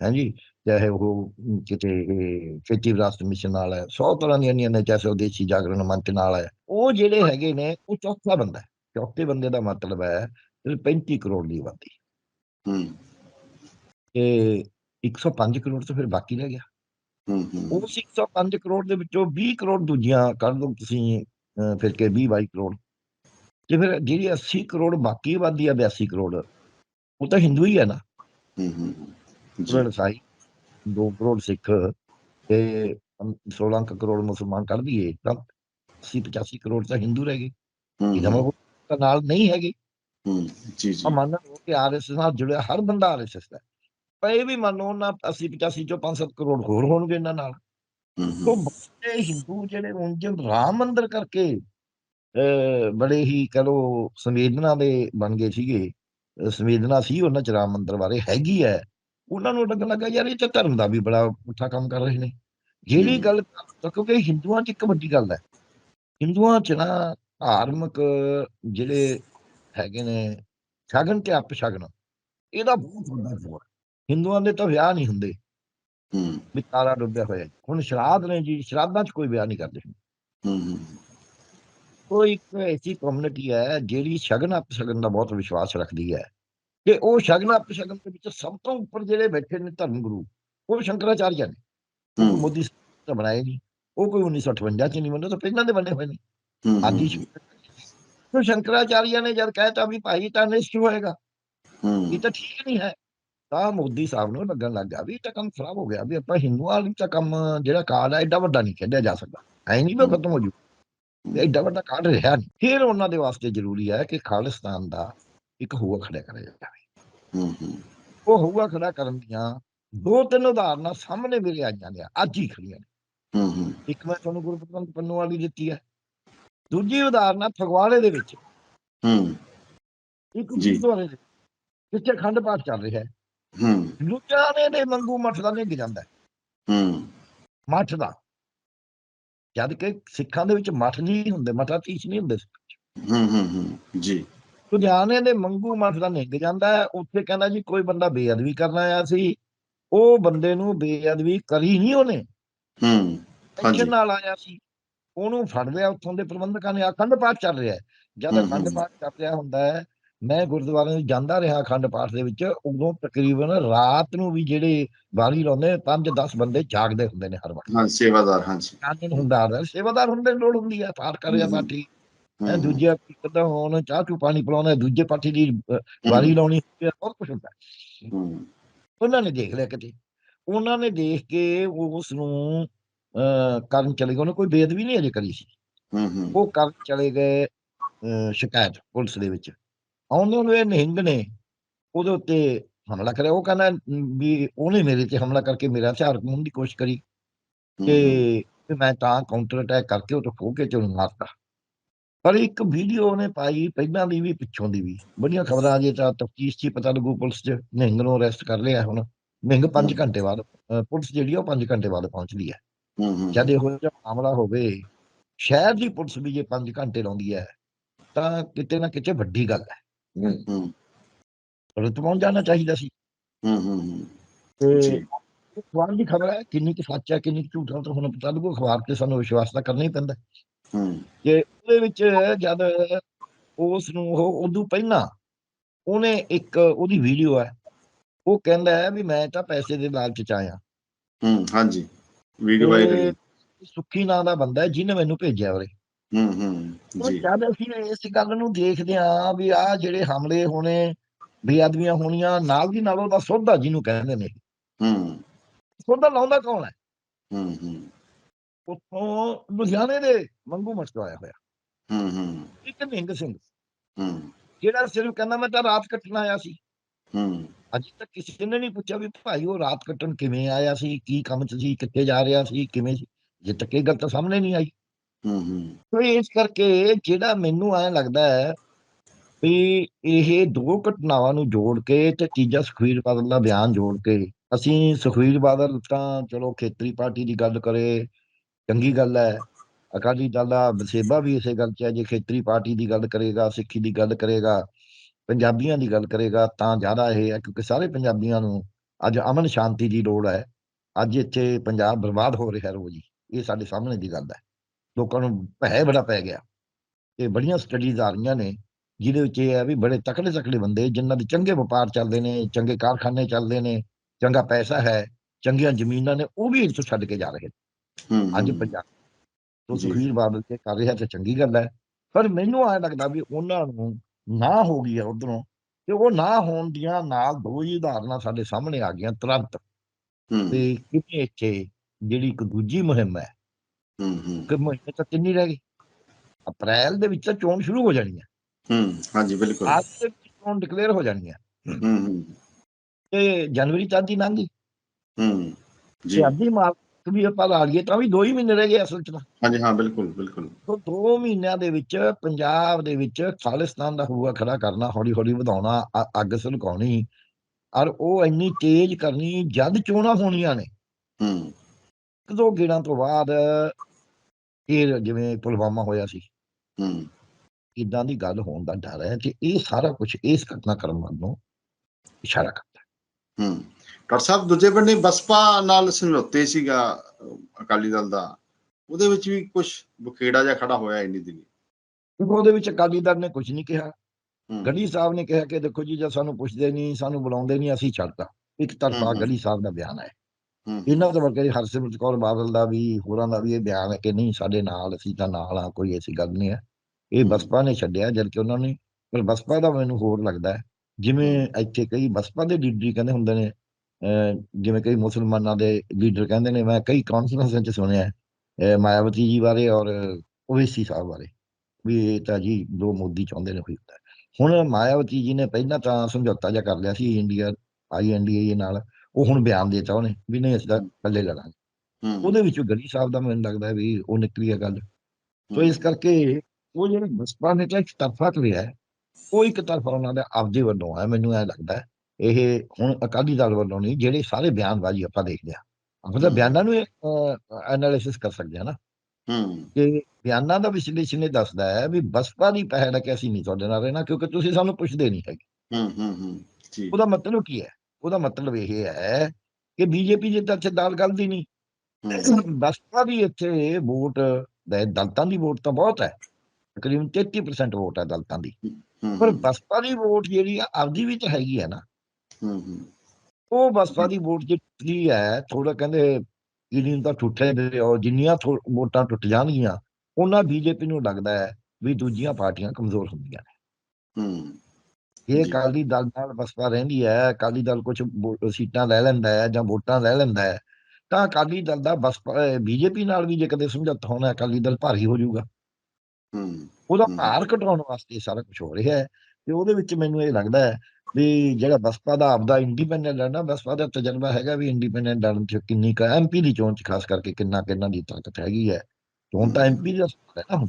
ਹਾਂਜੀ ਚਾਹੇ ਉਹ ਕਿਤੇ ਖੇਤੀ ਵਿਰਾਸਤ ਮਿਸ਼ਨ ਨਾਲ ਹੈ, ਸੌ ਤਰ੍ਹਾਂ ਦੀਆਂ ਨੀਆਂ ਨੇ, ਚਾਹੇ ਸਵਦੇਸ਼ੀ ਜਾਗਰਣ ਮੰਚ ਨਾਲ ਹੈ। ਉਹ ਜਿਹੜੇ ਹੈਗੇ ਨੇ, ਉਹ ਚੌਥਾ ਬੰਦਾ ਹੈ। ਚੌਥੇ ਬੰਦੇ ਦਾ ਮਤਲਬ ਹੈ 35 ਕਰੋੜ ਦੀ ਆਬਾਦੀ ਹੂੰ ਤੇ 105 ਕਰੋੜ ਤੋਂ ਫਿਰ ਬਾਕੀ ਰਹਿ ਗਿਆ ਹੂੰ ਹੂੰ ਉਸ 105 ਕਰੋੜ ਦੇ ਵਿੱਚੋਂ 20 ਕਰੋੜ ਦੂਜੀਆਂ ਕਰ ਲਓ ਤੁਸੀਂ ਫਿਰ ਕੇ 20 22 ਕਰੋੜ ਤੇ ਫਿਰ ਜਿਹੜੀ 80 ਕਰੋੜ ਬਾਕੀ ਆਬਾਦੀ ਆ 82 ਕਰੋੜ ਉਹ ਤਾਂ ਹਿੰਦੂ ਹੀ ਹੈ ਨਾ ਹੂੰ ਹੂੰ ਜੀ ਕਰੋੜ ਸਾਈ 2 ਕਰੋੜ ਸਿੱਖ ਤੇ ਅਮ, 16 ਕੁ ਕਰੋੜ ਮੁਸਲਮਾਨ ਕਰ ਦਈਏ ਤਾਂ 80 85 ਕਰੋੜ ਤਾਂ ਹਿੰਦੂ ਰਹਿ ਗਏ ਇਹਦਾ ਮਤਲਬ ਨਾਲ ਨਹੀਂ ਹੈਗੇ ਜੀ ਜੀ। ਮੰਨ ਲਓ ਕਿ ਆਰਐਸਐਸ ਨਾਲ ਜੁੜਿਆ ਹਰ ਬੰਦਾ ਆਰਐਸਐਸ ਦਾ। ਪਰ ਇਹ ਵੀ ਮੰਨ ਨਾ 80 85 ਚੋਂ 5-7 ਕਰੋੜ ਹੋਰ ਹੋਣਗੇ ਇਹਨਾਂ ਨਾਲ। ਤੋਂ ਬੜੇ ਹਿੰਦੂ ਜਿਹੜੇ ਉਂਝ ਰਾਮ ਮੰਦਿਰ ਕਰਕੇ ਬੜੇ ਹੀ ਕਹ ਸੰਵੇਦਨਾ ਦੇ ਬਣ ਗਏ ਸੀਗੇ ਸੰਵੇਦਨਾ ਸੀ ਉਹਨਾਂ ਚ ਰਾਮ ਮੰਦਿਰ ਬਾਰੇ ਹੈਗੀ ਹੈ। ਉਹਨਾਂ ਨੂੰ ਲੱਗਣ ਲੱਗਾ ਯਾਰ ਇਹ ਤਾਂ ਧਰਮ ਦਾ ਵੀ ਬੜਾ ਪੁੱਠਾ ਕੰਮ ਕਰ ਰਹੇ ਨੇ। ਜਿਹੜੀ। ਗੱਲ ਕਿਉਂਕਿ ਹਿੰਦੂਆਂ ਚ ਇੱਕ ਵੱਡੀ ਗੱਲ ਹੈ। ਹਿੰਦੂਆਂ ਚ ਨਾ ਧਾਰਮਿਕ ਜਿਹੜੇ ਹੈਗੇ ਨੇ ਸ਼ਗਨ ਤੇ ਅਪਸ਼ਗਨ ਇਹਦਾ ਬਹੁਤ ਵੱਡਾ ਜ਼ੋਰ। ਹਿੰਦੂਆਂ ਦੇ ਤਾਂ ਵਿਆਹ ਨਹੀਂ ਹੁੰਦੇ। ਹੂੰ। ਵੀ ਤਾਰਾ ਡੁੱਬਿਆ ਹੋਇਆ। ਹੁਣ ਸ਼ਰਾਧ ਨੇ ਜੀ ਸ਼ਰਾਧਾਂ 'ਚ ਕੋਈ ਵਿਆਹ ਨਹੀਂ ਕਰਦੇ। ਹੂੰ ਉਹ ਇੱਕ ਐਸੀ ਕਮਿਊਨਿਟੀ ਹੈ ਜਿਹੜੀ ਸ਼ਗਨ ਅਪਸ਼ਗਨ ਦਾ ਬਹੁਤ ਵਿਸ਼ਵਾਸ ਰੱਖਦੀ ਹੈ। ਤੇ ਉਹ ਸ਼ਗਨ ਅਪਸ਼ਗਨ ਦੇ ਵਿੱਚ ਸਭ ਤੋਂ ਉੱਪਰ ਜਿਹੜੇ ਬੈਠੇ ਨੇ ਧਰਮ ਗੁਰੂ ਉਹ ਸ਼ੰਕਰਾਚਾਰੀਆ ਨੇ। ਮੋਦੀ ਤਾਂ ਬਣਾਏ ਨਹੀਂ। ਉਹ ਕੋਈ 1958 ਚ ਨਹੀਂ ਬਣੇ ਉਹ ਤਾਂ ਪਹਿਲਾਂ ਦੇ ਬਣੇ ਹੋਏ ਨੇ। ਆਦਿ ਤੋਂ ਸ਼ੰਕਰਾਚਾਰੀਆ ਨੇ ਜਦ ਕਹਿਤਾ ਵੀ ਭਾਈ ਤਾਂ ਨਿਸ਼ਟ ਹੋਏਗਾ ਹੂੰ ਇਹ ਤਾਂ ਠੀਕ ਨਹੀਂ ਹੈ ਤਾਂ ਮੋਦੀ ਸਾਹਿਬ ਨੂੰ ਲੱਗਣ ਲੱਗ ਗਿਆ ਵੀ ਇਹ ਤਾਂ ਕੰਮ ਖਰਾਬ ਹੋ ਗਿਆ ਵੀ ਆਪਾਂ ਹਿੰਦੂਆਂ ਵਾਲੀ ਤਾਂ ਕੰਮ ਜਿਹੜਾ ਕਾਰਡ ਹੈ ਐਡਾ ਵੱਡਾ ਨਹੀਂ ਖੇਡਿਆ ਜਾ ਸਕਦਾ ਐ ਨਹੀਂ ਵੀ ਖਤਮ ਹੋ ਜੂ ਐਡਾ ਵੱਡਾ ਕਾਰਡ ਰਿਹਾ ਨਹੀਂ ਫਿਰ ਉਹਨਾਂ ਦੇ ਵਾਸਤੇ ਜ਼ਰੂਰੀ ਹੈ ਕਿ ਖਾਲਿਸਤਾਨ ਦਾ ਇੱਕ ਹੋਆ ਖੜਾ ਕਰਿਆ ਜਾਵੇ ਹੂੰ ਹੂੰ ਉਹ ਹੋਆ ਖੜਾ ਕਰਨ ਦੀਆਂ ਦੋ ਤਿੰਨ ਉਦਾਹਰਨਾਂ ਸਾਹਮਣੇ ਮੇਰੇ ਆਈਆਂ ਨੇ ਅੱਜ ਹੀ ਖੜੀਆਂ ਨੇ ਹੂੰ ਹੂੰ ਇੱਕ ਮੈਂ ਤੁਹਾਨੂੰ ਗੁਰਪਤਵੰਤ ਪੰਨੂ ਵਾਲੀ ਦਿੱਤੀ ਹੈ ਦੂਜੀ ਉਦਾਹਰਨ ਹੈ ਫਗਵਾੜੇ ਦੇ ਵਿੱਚ। ਹੂੰ। ਇੱਕ। ਗੁਰਦੁਆਰੇ ਦੇ ਵਿੱਚ ਜਿੱਥੇ ਅਖੰਡ ਪਾਠ ਚੱਲ ਰਿਹਾ ਹੈ। ਹੂੰ। ਲੁਧਿਆਣੇ ਦੇ ਮੰਗੂ ਮੱਠ ਦਾ ਨਿੱਘ ਜਾਂਦਾ ਹੈ, ਮੱਠ ਦਾ। ਜਦ ਕਿ ਸਿੱਖਾਂ ਦੇ ਵਿੱਚ ਮੱਠ ਨਹੀਂ ਹੁੰਦੇ ਮਠਾ ਤੀਸ ਨਹੀਂ ਹੁੰਦੇ ਹੂੰ ਹੂੰ ਹੂੰ ਜੀ। ਲੁਧਿਆਣੇ ਦੇ ਮੰਗੂ ਮੱਠ ਦਾ ਨਿੱਘ ਜਾਂਦਾ ਹੈ। ਉੱਥੇ ਕਹਿੰਦਾ ਜੀ ਕੋਈ ਬੰਦਾ ਬੇਅਦਬੀ ਕਰਨ ਆਇਆ ਸੀ। ਉਹ ਬੰਦੇ ਨੂੰ ਬੇਅਦਬੀ ਕਰੀ ਨਹੀਂ ਉਹਨੇ। ਹੂੰ ਹਾਂਜੀ। ਨਾਲ ਆਇਆ ਸੀ। ਉਹਨੂੰ ਫੜ ਲਿਆ ਉੱਥੋਂ ਦੇ ਪ੍ਰਬੰਧਕਾਂ ਨੇ ਅਖੰਡ ਪਾਠ ਚੱਲ ਰਿਹਾ ਹੈ। ਜਦ ਹੂੰ, ਅਖੰਡ ਹੂੰ। ਪਾਠ ਚੱਲ ਰਿਹਾ ਹੁੰਦਾ ਹੈ ਮੈਂ ਗੁਰਦੁਆਰੇ ਨੂੰ ਜਾਂਦਾ ਰਿਹਾ ਅਖੰਡ ਪਾਠ ਦੇ ਵਿੱਚ ਉਦੋਂ ਤਕਰੀਬਨ ਰਾਤ ਨੂੰ ਵੀ ਜਿਹੜੇ ਬਾਰੀ ਲਾਉਂਦੇ 5-10 ਬੰਦੇ ਜਾਗਦੇ ਹੁੰਦੇ ਨੇ ਹਰ ਵਕਤ। ਹਾਂ ਸੇਵਾਦਾਰ ਹਾਂਜੀ। ਚਾਨਣ ਹੁੰਦਾ ਹੈ ਸੇਵਾਦਾਰ ਹੁੰਦੇ ਲੋੜ ਹੁੰਦੀ ਹੈ ਪਾਠ ਕਰ ਰਿਹਾ ਹੂੰ, ਹੂੰ। ਪਾਠੀ। ਹੂੰ, ਹੈਂ, ਦੂਜੇ ਕਿਦਾਂ ਹੋਣ ਚਾਹ ਚੂ ਪਾਣੀ ਪਿਲਾਉਣਾ ਦੂਜੇ ਪਾਠੀ ਦੀ ਵਾਰੀ ਲਾਉਣੀ ਹੈ, ਬਹੁਤ ਕੁਝ ਹੁੰਦਾ। ਹੈ। ਹੂੰ। ਉਹਨਾਂ ਨੇ ਦੇਖ ਲਿਆ ਕਿਤੇ। ਉਹਨਾਂ ਨੇ ਦੇਖ ਕੇ ਉਸ ਨੂੰ ਕਰਨ ਚਲੇ ਗਏ ਉਹਨੇ ਕੋਈ ਬੇਦਬੀ ਨਹੀਂ ਅਜੇ ਕਰੀ ਸੀ। ਹੂੰ ਉਹ ਕਰਨ ਚਲੇ ਗਏ ਸ਼ਿਕਾਇਤ ਪੁਲਿਸ ਦੇ ਵਿੱਚ। ਆਉਂਦੇ ਨੂੰ ਇਹ ਨਿਹੰਗ ਨੇ ਉਹਦੇ ਉੱਤੇ ਹਮਲਾ ਕਰਿਆ। ਉਹ ਕਹਿੰਦਾ ਵੀ ਉਹਨੇ ਮੇਰੇ ਤੇ ਹਮਲਾ ਕਰਕੇ ਮੇਰਾ ਹਥਿਆਰ ਖੋਹਣ ਦੀ ਕੋਸ਼ਿਸ਼ ਕਰੀ ਤੇ ਮੈਂ ਤਾਂ ਕਾਊਂਟਰ ਅਟੈਕ ਕਰਕੇ ਉਹ ਤੋਂ ਖੋਹ ਕੇ ਚੋਂ ਮਾਰਤਾ। ਪਰ ਇੱਕ ਵੀਡੀਓ ਉਹਨੇ ਪਾਈ ਪਹਿਲਾਂ ਦੀ ਵੀ ਪਿੱਛੋਂ ਦੀ ਵੀ। ਬੜੀਆਂ ਖਬਰਾਂ ਅਜੇ ਤਾਂ ਤਫਤੀਸ਼ 'ਚ ਪਤਾ ਲੱਗੂ ਪੁਲਿਸ 'ਚ ਨਿਹੰਗ ਨੂੰ ਅਰੈਸਟ ਕਰ ਲਿਆ ਹੁਣ। ਨਿਹੰਗ 5 ਹਮ। ਘੰਟੇ ਬਾਅਦ ਪੁਲਿਸ ਜਿਹੜੀ ਆ ਉਹ 5 ਘੰਟੇ ਬਾਅਦ ਪਹੁੰਚਦੀ ਹੂੰ ਜਦ ਇਹੋ ਜਿਹਾ ਮਾਮਲਾ ਹੋਵੇ ਸ਼ਹਿਰ ਦੀ ਪੁਲਿਸ ਵੀ ਜੇ 5 ਘੰਟੇ ਲਾਉਂਦੀ ਹੈ ਤਾਂ ਕਿਤੇ ਨਾ ਕਿਤੇ ਵੱਡੀ ਗੱਲ ਹੈ। ਹੂੰ। ਪਹੁੰਚ ਜਾਣਾ ਚਾਹੀਦਾ ਸੀ। ਹੂੰ ਹੂੰ ਤੇ ਅਖਬਾਰ ਦੀ ਖਬਰ ਹੈ ਕਿੰਨੀ ਕੁ ਸੱਚ ਹੈ ਕਿੰਨੀ ਕੁ ਝੂਠ ਹੈ ਉਹ ਤਾਂ ਹੁਣ ਪਤਾ ਲੱਗੂ ਅਖਬਾਰ ਤੇ ਸਾਨੂੰ ਵਿਸ਼ਵਾਸ ਤਾਂ ਕਰਨਾ ਹੀ ਪੈਂਦਾ ਹੂੰ। ਕਿ ਉਹਦੇ ਵਿੱਚ ਜਦ ਉਸ ਨੂੰ ਉਹ ਉਦੋਂ ਪਹਿਲਾਂ ਉਹਨੇ ਇੱਕ ਉਹਦੀ ਵੀਡੀਓ ਹੈ ਉਹ ਕਹਿੰਦਾ ਹੈ ਵੀ ਮੈਂ ਤਾਂ ਪੈਸੇ ਦੇ ਲਾਲਚ ਚ ਆਇਆ। ਹੂੰ ਹਾਂਜੀ। ਵੀਡੀਓ ਸੁੱਖੀ ਨਾਂ ਦਾ ਬੰਦਾ ਹੈ ਜਿਹਨੇ ਮੈਨੂੰ ਭੇਜਿਆ ਉਰੇ। ਹੂੰ ਹੂੰ ਜੀ। ਜਦ ਅਸੀਂ ਇਸ ਗੱਲ ਨੂੰ ਦੇਖਦੇ ਹਾਂ ਵੀ ਆ ਜਿਹੜੇ ਹਮਲੇ ਹੋਣੇ ਬੇਅਦਬੀਆਂ ਹੋਣੀਆਂ ਨਾਲ ਦੀ ਨਾਲ ਉਹਦਾ ਸੌਦਾ ਜਿਹਨੂੰ ਕਹਿੰਦੇ ਨੇ। ਹੂੰ। ਸੌਦਾ ਲਾਉਂਦਾ ਕੌਣ ਹੈ? ਹੂੰ ਹੂੰ। ਉੱਥੋਂ ਲੁਧਿਆਣੇ ਦੇ ਮੰਗੂ ਮਸਤੋ ਆਇਆ ਹੋਇਆ। ਹੂੰ ਹੂੰ। ਇੱਕ ਨਿੰਗ ਸਿੰਘ। ਹੂੰ। ਜਿਹੜਾ ਸਿਰਫ ਕਹਿੰਦਾ ਮੈਂ ਤਾਂ ਰਾਤ ਕੱਟਣ ਆਇਆ ਸੀ। ਹੂੰ। ਅਜੇ ਤੱਕ ਕਿਸੇ ਨੇ ਨਹੀਂ ਪੁੱਛਿਆ ਵੀ ਭਾਈ ਉਹ ਰਾਤ ਕੱਟਣ ਕਿਵੇਂ ਆਇਆ ਸੀ ਕੀ ਕੰਮ 'ਚ ਸੀ ਕਿੱਥੇ ਜਾ ਰਿਹਾ ਸੀ ਕਿਵੇਂ ਸੀ ਜੇ ਤੱਕ ਇਹ ਗੱਲ ਤਾਂ ਸਾਹਮਣੇ ਨਹੀਂ ਆਈ। ਹੂੰ ਹੂੰ। ਸੋ ਇਸ ਕਰਕੇ ਜਿਹੜਾ ਮੈਨੂੰ ਐਂ ਲੱਗਦਾ ਹੈ ਵੀ ਇਹ ਦੋ ਘਟਨਾਵਾਂ ਨੂੰ ਜੋੜ ਕੇ ਤੇ ਤੀਜਾ ਸੁਖਬੀਰ ਬਾਦਲ ਦਾ ਬਿਆਨ ਜੋੜ ਕੇ ਅਸੀਂ ਸੁਖਬੀਰ ਬਾਦਲ ਤਾਂ ਚਲੋ ਖੇਤਰੀ ਪਾਰਟੀ ਦੀ ਗੱਲ ਕਰੇ ਚੰਗੀ ਗੱਲ ਹੈ। ਅਕਾਲੀ ਦਲ ਦਾ ਵਸੇਬਾ ਵੀ ਇਸੇ ਗੱਲ 'ਚ ਹੈ ਜੇ ਖੇਤਰੀ ਪਾਰਟੀ ਦੀ ਗੱਲ ਕਰੇਗਾ ਸਿੱਖੀ ਦੀ ਗੱਲ ਕਰੇਗਾ ਪੰਜਾਬੀਆਂ ਦੀ ਗੱਲ ਕਰੇਗਾ ਤਾਂ ਜ਼ਿਆਦਾ ਇਹ ਹੈ ਕਿਉਂਕਿ ਸਾਰੇ ਪੰਜਾਬੀਆਂ ਨੂੰ ਅੱਜ ਅਮਨ ਸ਼ਾਂਤੀ ਦੀ ਲੋੜ ਹੈ। ਅੱਜ ਇੱਥੇ ਪੰਜਾਬ ਬਰਬਾਦ ਹੋ ਰਿਹਾ ਰੋਜ਼ ਹੀ ਇਹ ਸਾਡੇ ਸਾਹਮਣੇ ਦੀ ਗੱਲ ਹੈ। ਲੋਕਾਂ ਨੂੰ ਭੈ ਬੜਾ ਪੈ ਗਿਆ। ਤੇ ਬੜੀਆਂ ਸਟੱਡੀਜ਼ ਆ ਰਹੀਆਂ ਨੇ ਜਿਹਦੇ ਵਿੱਚ ਇਹ ਹੈ ਵੀ ਬੜੇ ਤਕੜੇ ਤਕੜੇ ਬੰਦੇ ਜਿਨ੍ਹਾਂ ਦੇ ਚੰਗੇ ਵਪਾਰ ਚੱਲਦੇ ਨੇ ਚੰਗੇ ਕਾਰਖਾਨੇ ਚੱਲਦੇ ਨੇ ਚੰਗਾ ਪੈਸਾ ਹੈ ਚੰਗੀਆਂ ਜ਼ਮੀਨਾਂ ਨੇ ਉਹ ਵੀ ਇੱਥੋਂ ਛੱਡ ਕੇ ਜਾ ਰਹੇ ਨੇ। ਹੂੰ ਅੱਜ ਪੰਜਾਬ ਤੋਂ ਜੀ। ਸੁਖਬੀਰ ਬਾਦਲ ਤੇ ਕਰ ਰਿਹਾ ਤੇ ਚੰਗੀ ਗੱਲ ਹੈ। ਪਰ ਮੈਨੂੰ ਐਂ ਲੱਗਦਾ ਵੀ ਉਹਨਾਂ ਨੂੰ ਨਾ ਹੋ ਗਈ ਹੈ ਉਧਰੋਂ ਤੇ ਉਹ ਨਾ ਹੋਣ ਦੀਆਂ ਨਾਲ ਦੋ ਹੀ ਉਦਾਹਰਨਾਂ ਸਾਡੇ ਸਾਹਮਣੇ ਆ ਗਈਆਂ ਤੁਰੰਤ। ਤੇ ਕਿਵੇਂ ਇੱਥੇ ਜਿਹੜੀ ਇੱਕ ਦੂਜੀ ਮੁਹਿੰਮ ਹੈ ਹੂੰ ਹੂੰ। ਕਿ ਮੁਹਿੰਮ ਤਾਂ ਤਿੰਨ ਹੀ ਰਹਿ ਗਈ। ਅਪ੍ਰੈਲ ਦੇ ਵਿੱਚ ਤਾਂ ਚੋਣ ਸ਼ੁਰੂ ਹੋ ਜਾਣੀ ਹੈ ਹੂੰ ਹਾਂਜੀ ਬਿਲਕੁਲ। ਅੱਜ ਚੋਣ ਡਿਕਲੇਅਰ ਹੋ ਜਾਣੀ ਹੈ ਹੂੰ ਹੂੰ। ਤੇ ਜਨਵਰੀ ਤਾਂ ਦੀ ਲੰਘ ਗਈ। ਹੂੰ ਜੀ। ਅੱਧੀ ਮਾਰਚ ਵੀ ਆਪਾਂ ਲਾ ਲਈਏ ਤਾਂ ਵੀ ਦੋ ਹੀ ਮਹੀਨੇ ਰਹਿ ਗਏ ਅਸਲ ਚ ਤਾਂ। ਹਾਂਜੀ ਹਾਂ ਬਿਲਕੁਲ ਬਿਲਕੁਲ। ਸੋ ਦੋ ਮਹੀਨਿਆਂ ਦੇ ਵਿੱਚ ਪੰਜਾਬ ਦੇ ਵਿੱਚ ਖਾਲਿਸਤਾਨ ਦਾ ਹੂਆ ਖੜਾ ਕਰਨਾ ਹੌਲੀ ਹੌਲੀ ਵਧਾਉਣਾ ਅੱਗ ਸੁਲਗਾਉਣੀ ਔਰ ਉਹ ਇੰਨੀ ਤੇਜ਼ ਕਰਨੀ ਜਦ ਚੋਣਾਂ ਹੋਣੀਆਂ ਨੇ। ਹੂੰ। ਇੱਕ ਦੋ ਗੇੜਾਂ ਤੋਂ ਬਾਅਦ ਇਹ ਜਿਵੇਂ ਪੁਲਵਾਮਾ ਹੋਇਆ ਸੀ। ਹੂੰ। ਇਦਾਂ ਦੀ ਗੱਲ ਹੋਣ ਦਾ ਡਰ ਹੈ ਕਿ ਇਹ ਸਾਰਾ ਕੁਝ ਇਸ ਘਟਨਾਕ੍ਰਮ ਵੱਲ ਨੂੰ ਇਸ਼ਾਰਾ ਕਰਦਾ ਹੈ ਹੂੰ। ਡਾਕਟਰ ਸਾਹਿਬ ਦੂਜੇ ਬੰਨੇ ਬਸਪਾ ਨਾਲ ਸਮਝੌਤੇ ਸੀਗਾ ਅਕਾਲੀ ਦਲ ਦਾ। ਉਹਦੇ ਵਿੱਚ ਵੀ ਕੁਝ ਬਖੇੜਾ ਜਿਹਾ ਖੜਾ ਹੋਇਆ ਇੰਨੀ ਦਿਨੀ। ਉਹਦੇ ਵਿੱਚ ਅਕਾਲੀ ਦਲ ਨੇ ਕੁਝ ਨਹੀਂ ਕਿਹਾ। ਗੜੀ ਸਾਹਿਬ ਨੇ ਕਿਹਾ ਕਿ ਦੇਖੋ ਜੀ ਜੇ ਸਾਨੂੰ ਪੁੱਛਦੇ ਨਹੀਂ ਸਾਨੂੰ ਬੁਲਾਉਂਦੇ ਨਹੀਂ ਅਸੀਂ ਛੱਡਤਾ। ਇੱਕ ਤਰਫਾ। ਗੜੀ ਸਾਹਿਬ ਦਾ ਬਿਆਨ ਹੈ। ਇਹਨਾਂ ਤੋਂ ਵਰਗੇ ਹਰਸਿਮਰਤ ਕੌਰ ਬਾਦਲ ਦਾ ਵੀ ਹੋਰਾਂ ਦਾ ਵੀ ਇਹ ਬਿਆਨ ਹੈ ਕਿ ਨਹੀਂ ਸਾਡੇ ਨਾਲ ਅਸੀਂ ਤਾਂ ਨਾਲ ਆ ਕੋਈ ਐਸੀ ਗੱਲ ਨਹੀਂ ਹੈ। ਇਹ। ਬਸਪਾ ਨੇ ਛੱਡਿਆ ਜਦ ਕਿ ਉਹਨਾਂ ਨੇ ਪਰ ਬਸਪਾ ਦਾ ਮੈਨੂੰ ਹੋਰ ਲੱਗਦਾ ਹੈ। ਜਿਵੇਂ ਇੱਥੇ ਕਈ ਬਸਪਾ ਦੇ ਹੀ ਕਹਿੰਦੇ ਹੁੰਦੇ ਨੇ ਜਿਵੇਂ ਕਈ ਮੁਸਲਮਾਨਾਂ ਦੇ ਲੀਡਰ ਕਹਿੰਦੇ ਨੇ ਮੈਂ ਕਈ ਕਾਨਫਰੰਸਾਂ 'ਚ ਸੁਣਿਆ ਮਾਇਆਵਤੀ ਜੀ ਬਾਰੇ ਔਰ ਓਵੈਸੀ ਸਾਹਿਬ ਬਾਰੇ ਵੀ ਇਹ ਤਾਂ ਜੀ ਦੋ ਮੋਦੀ ਚਾਹੁੰਦੇ ਨੇ ਹੋਈ ਹੁੰਦਾ। ਹੁਣ ਮਾਇਆਵਤੀ ਜੀ ਨੇ ਪਹਿਲਾਂ ਤਾਂ ਸਮਝੌਤਾ ਜਿਹਾ ਕਰ ਲਿਆ ਸੀ ਇੰਡੀਆ ਆਈਐਨਡੀਏ ਨਾਲ ਉਹ ਹੁਣ ਬਿਆਨ ਦੇਤਾ ਉਹਨੇ ਵੀ ਨਹੀਂ ਅਸੀਂ ਤਾਂ ਇਕੱਲੇ ਲੜਾਂਗੇ। ਉਹਦੇ ਵਿੱਚੋਂ ਗੜੀ ਸਾਹਿਬ ਦਾ ਮੈਨੂੰ ਲੱਗਦਾ ਵੀ ਉਹ ਨਿਕਲੀ ਹੈ ਗੱਲ। ਸੋ ਇਸ ਕਰਕੇ ਉਹ ਜਿਹੜੇ ਬਸਪਾ ਨੇ ਤਾਂ ਇੱਕ ਤਰਫਾ ਲਿਆ ਹੈ ਉਹ ਇੱਕ ਤਰਫਾ ਉਹਨਾਂ ਦਾ ਆਪਦੇ ਵੱਲੋਂ ਹੈ ਮੈਨੂੰ ਐ ਲੱਗਦਾ ਇਹ ਹੁਣ ਅਕਾਲੀ ਦਲ ਵੱਲੋਂ ਨਹੀਂ ਜਿਹੜੇ ਸਾਰੇ ਬਿਆਨਬਾਜ਼ੀ ਆਪਾਂ ਦੇਖਦੇ ਆ ਆਪਾਂ ਤਾਂ। ਬਿਆਨਾਂ ਨੂੰ ਐਨਾਲਿਸਿਸ ਕਰ ਸਕਦੇ ਆ ਨਾ। ਹੂੰ। ਕਿ ਬਿਆਨਾਂ ਦਾ ਵਿਸ਼ਲੇਸ਼ਣ ਇਹ ਦੱਸਦਾ ਹੈ ਵੀ ਬਸਪਾ ਦੀ ਪਹਿਲ ਹੈ ਕਿ ਅਸੀਂ ਨਹੀਂ ਤੁਹਾਡੇ ਨਾਲ ਰਹਿਣਾ ਕਿਉਂਕਿ ਤੁਸੀਂ ਸਾਨੂੰ ਪੁੱਛਦੇ ਨਹੀਂ ਹੈਗੇ। ਹੂੰ ਹੂੰ ਹੂੰ। ਜੀ। ਉਹਦਾ ਮਤਲਬ ਕੀ ਹੈ? ਉਹਦਾ ਮਤਲਬ ਇਹ ਹੈ ਕਿ ਬੀਜੇਪੀ ਜੇ ਤਾਂ ਦਾਲ ਗਲਦੀ ਨਹੀਂ। ਬਸਪਾ ਦੀ ਇੱਥੇ ਵੋਟ ਦੇ ਦਲਤਾਂ ਦੀ ਵੋਟ ਤਾਂ ਬਹੁਤ ਹੈ। ਤਕਰੀਬਨ 33% ਵੋਟ ਹੈ ਦਲਤਾਂ ਦੀ। ਪਰ ਬਸਪਾ ਦੀ ਵੋਟ ਜਿਹੜੀ ਆ ਆਪਦੀ ਵੀ ਤਾਂ ਹੈਗੀ ਹੈ ਨਾ। ਉਹ ਬਸਪਾ ਦੀ ਵੋਟ ਜਿਹੜੀ ਹੈ ਥੋੜਾ ਕਹਿੰਦੇ ਜਿਹੜੀ ਤਾਂ ਠੁੱਠੇ ਦੇ ਉਹ ਜਿੰਨੀਆਂ ਵੋਟਾਂ ਟੁੱਟ ਜਾਣਗੀਆਂ ਉਹਨਾਂ ਬੀਜੇਪੀ ਨੂੰ ਲੱਗਦਾ ਹੈ ਵੀ ਦੂਜੀਆਂ ਪਾਰਟੀਆਂ ਕਮਜ਼ੋਰ ਹੁੰਦੀਆਂ ਨੇ ਹੂੰ ਇਹ। ਅਕਾਲੀ ਦਲ ਨਾਲ ਬਸਪਾ ਰਹਿੰਦੀ ਹੈ ਅਕਾਲੀ ਦਲ ਕੁਝ ਸੀਟਾਂ ਲੈ ਲੈਂਦਾ ਹੈ ਜਾਂ ਵੋਟਾਂ ਲੈ ਲੈਂਦਾ ਹੈ ਤਾਂ ਅਕਾਲੀ ਦਲ ਦਾ ਬਸਪਾ ਬੀਜੇਪੀ ਨਾਲ ਵੀ ਜੇ ਕਦੇ ਸਮਝੌਤਾ ਹੋਣਾ ਅਕਾਲੀ ਦਲ ਭਾਰੀ ਹੋ ਜਾਊਗਾ ਹੂੰ ਉਹਦਾ। ਭਾਰ ਘਟਾਉਣ ਵਾਸਤੇ ਸਾਰਾ ਕੁਝ ਹੋ ਰਿਹਾ ਹੈ ਤੇ ਉਹਦੇ ਵਿੱਚ ਮੈਨੂੰ ਇਹ ਲੱਗਦਾ ਹੈ ਵੀ ਜਿਹੜਾ ਬਸਪਾ ਦਾ ਆਪਦਾ ਇੰਡੀਪੈਂਡੈਂਟ ਹੈ ਨਾ ਬਸਪਾ ਦਾ ਤਜਰਬਾ ਹੈਗਾ ਵੀ ਇੰਡੀਪੈਂਡੈਂਟ ਲੜਨ ਚ ਕਿੰਨੀ ਕ ਐਮਪੀ ਦੀ ਚੋਣ ਚ ਖਾਸ ਕਰਕੇ ਕਿੰਨਾ ਕਿੰਨਾ ਦੀ ਤਾਕਤ ਹੈਗੀ ਹੈ ਚੋਣ ਤਾਂ। ਐਮਪੀ ਦਾ ਹੈ ਨਾ ਹੁਣ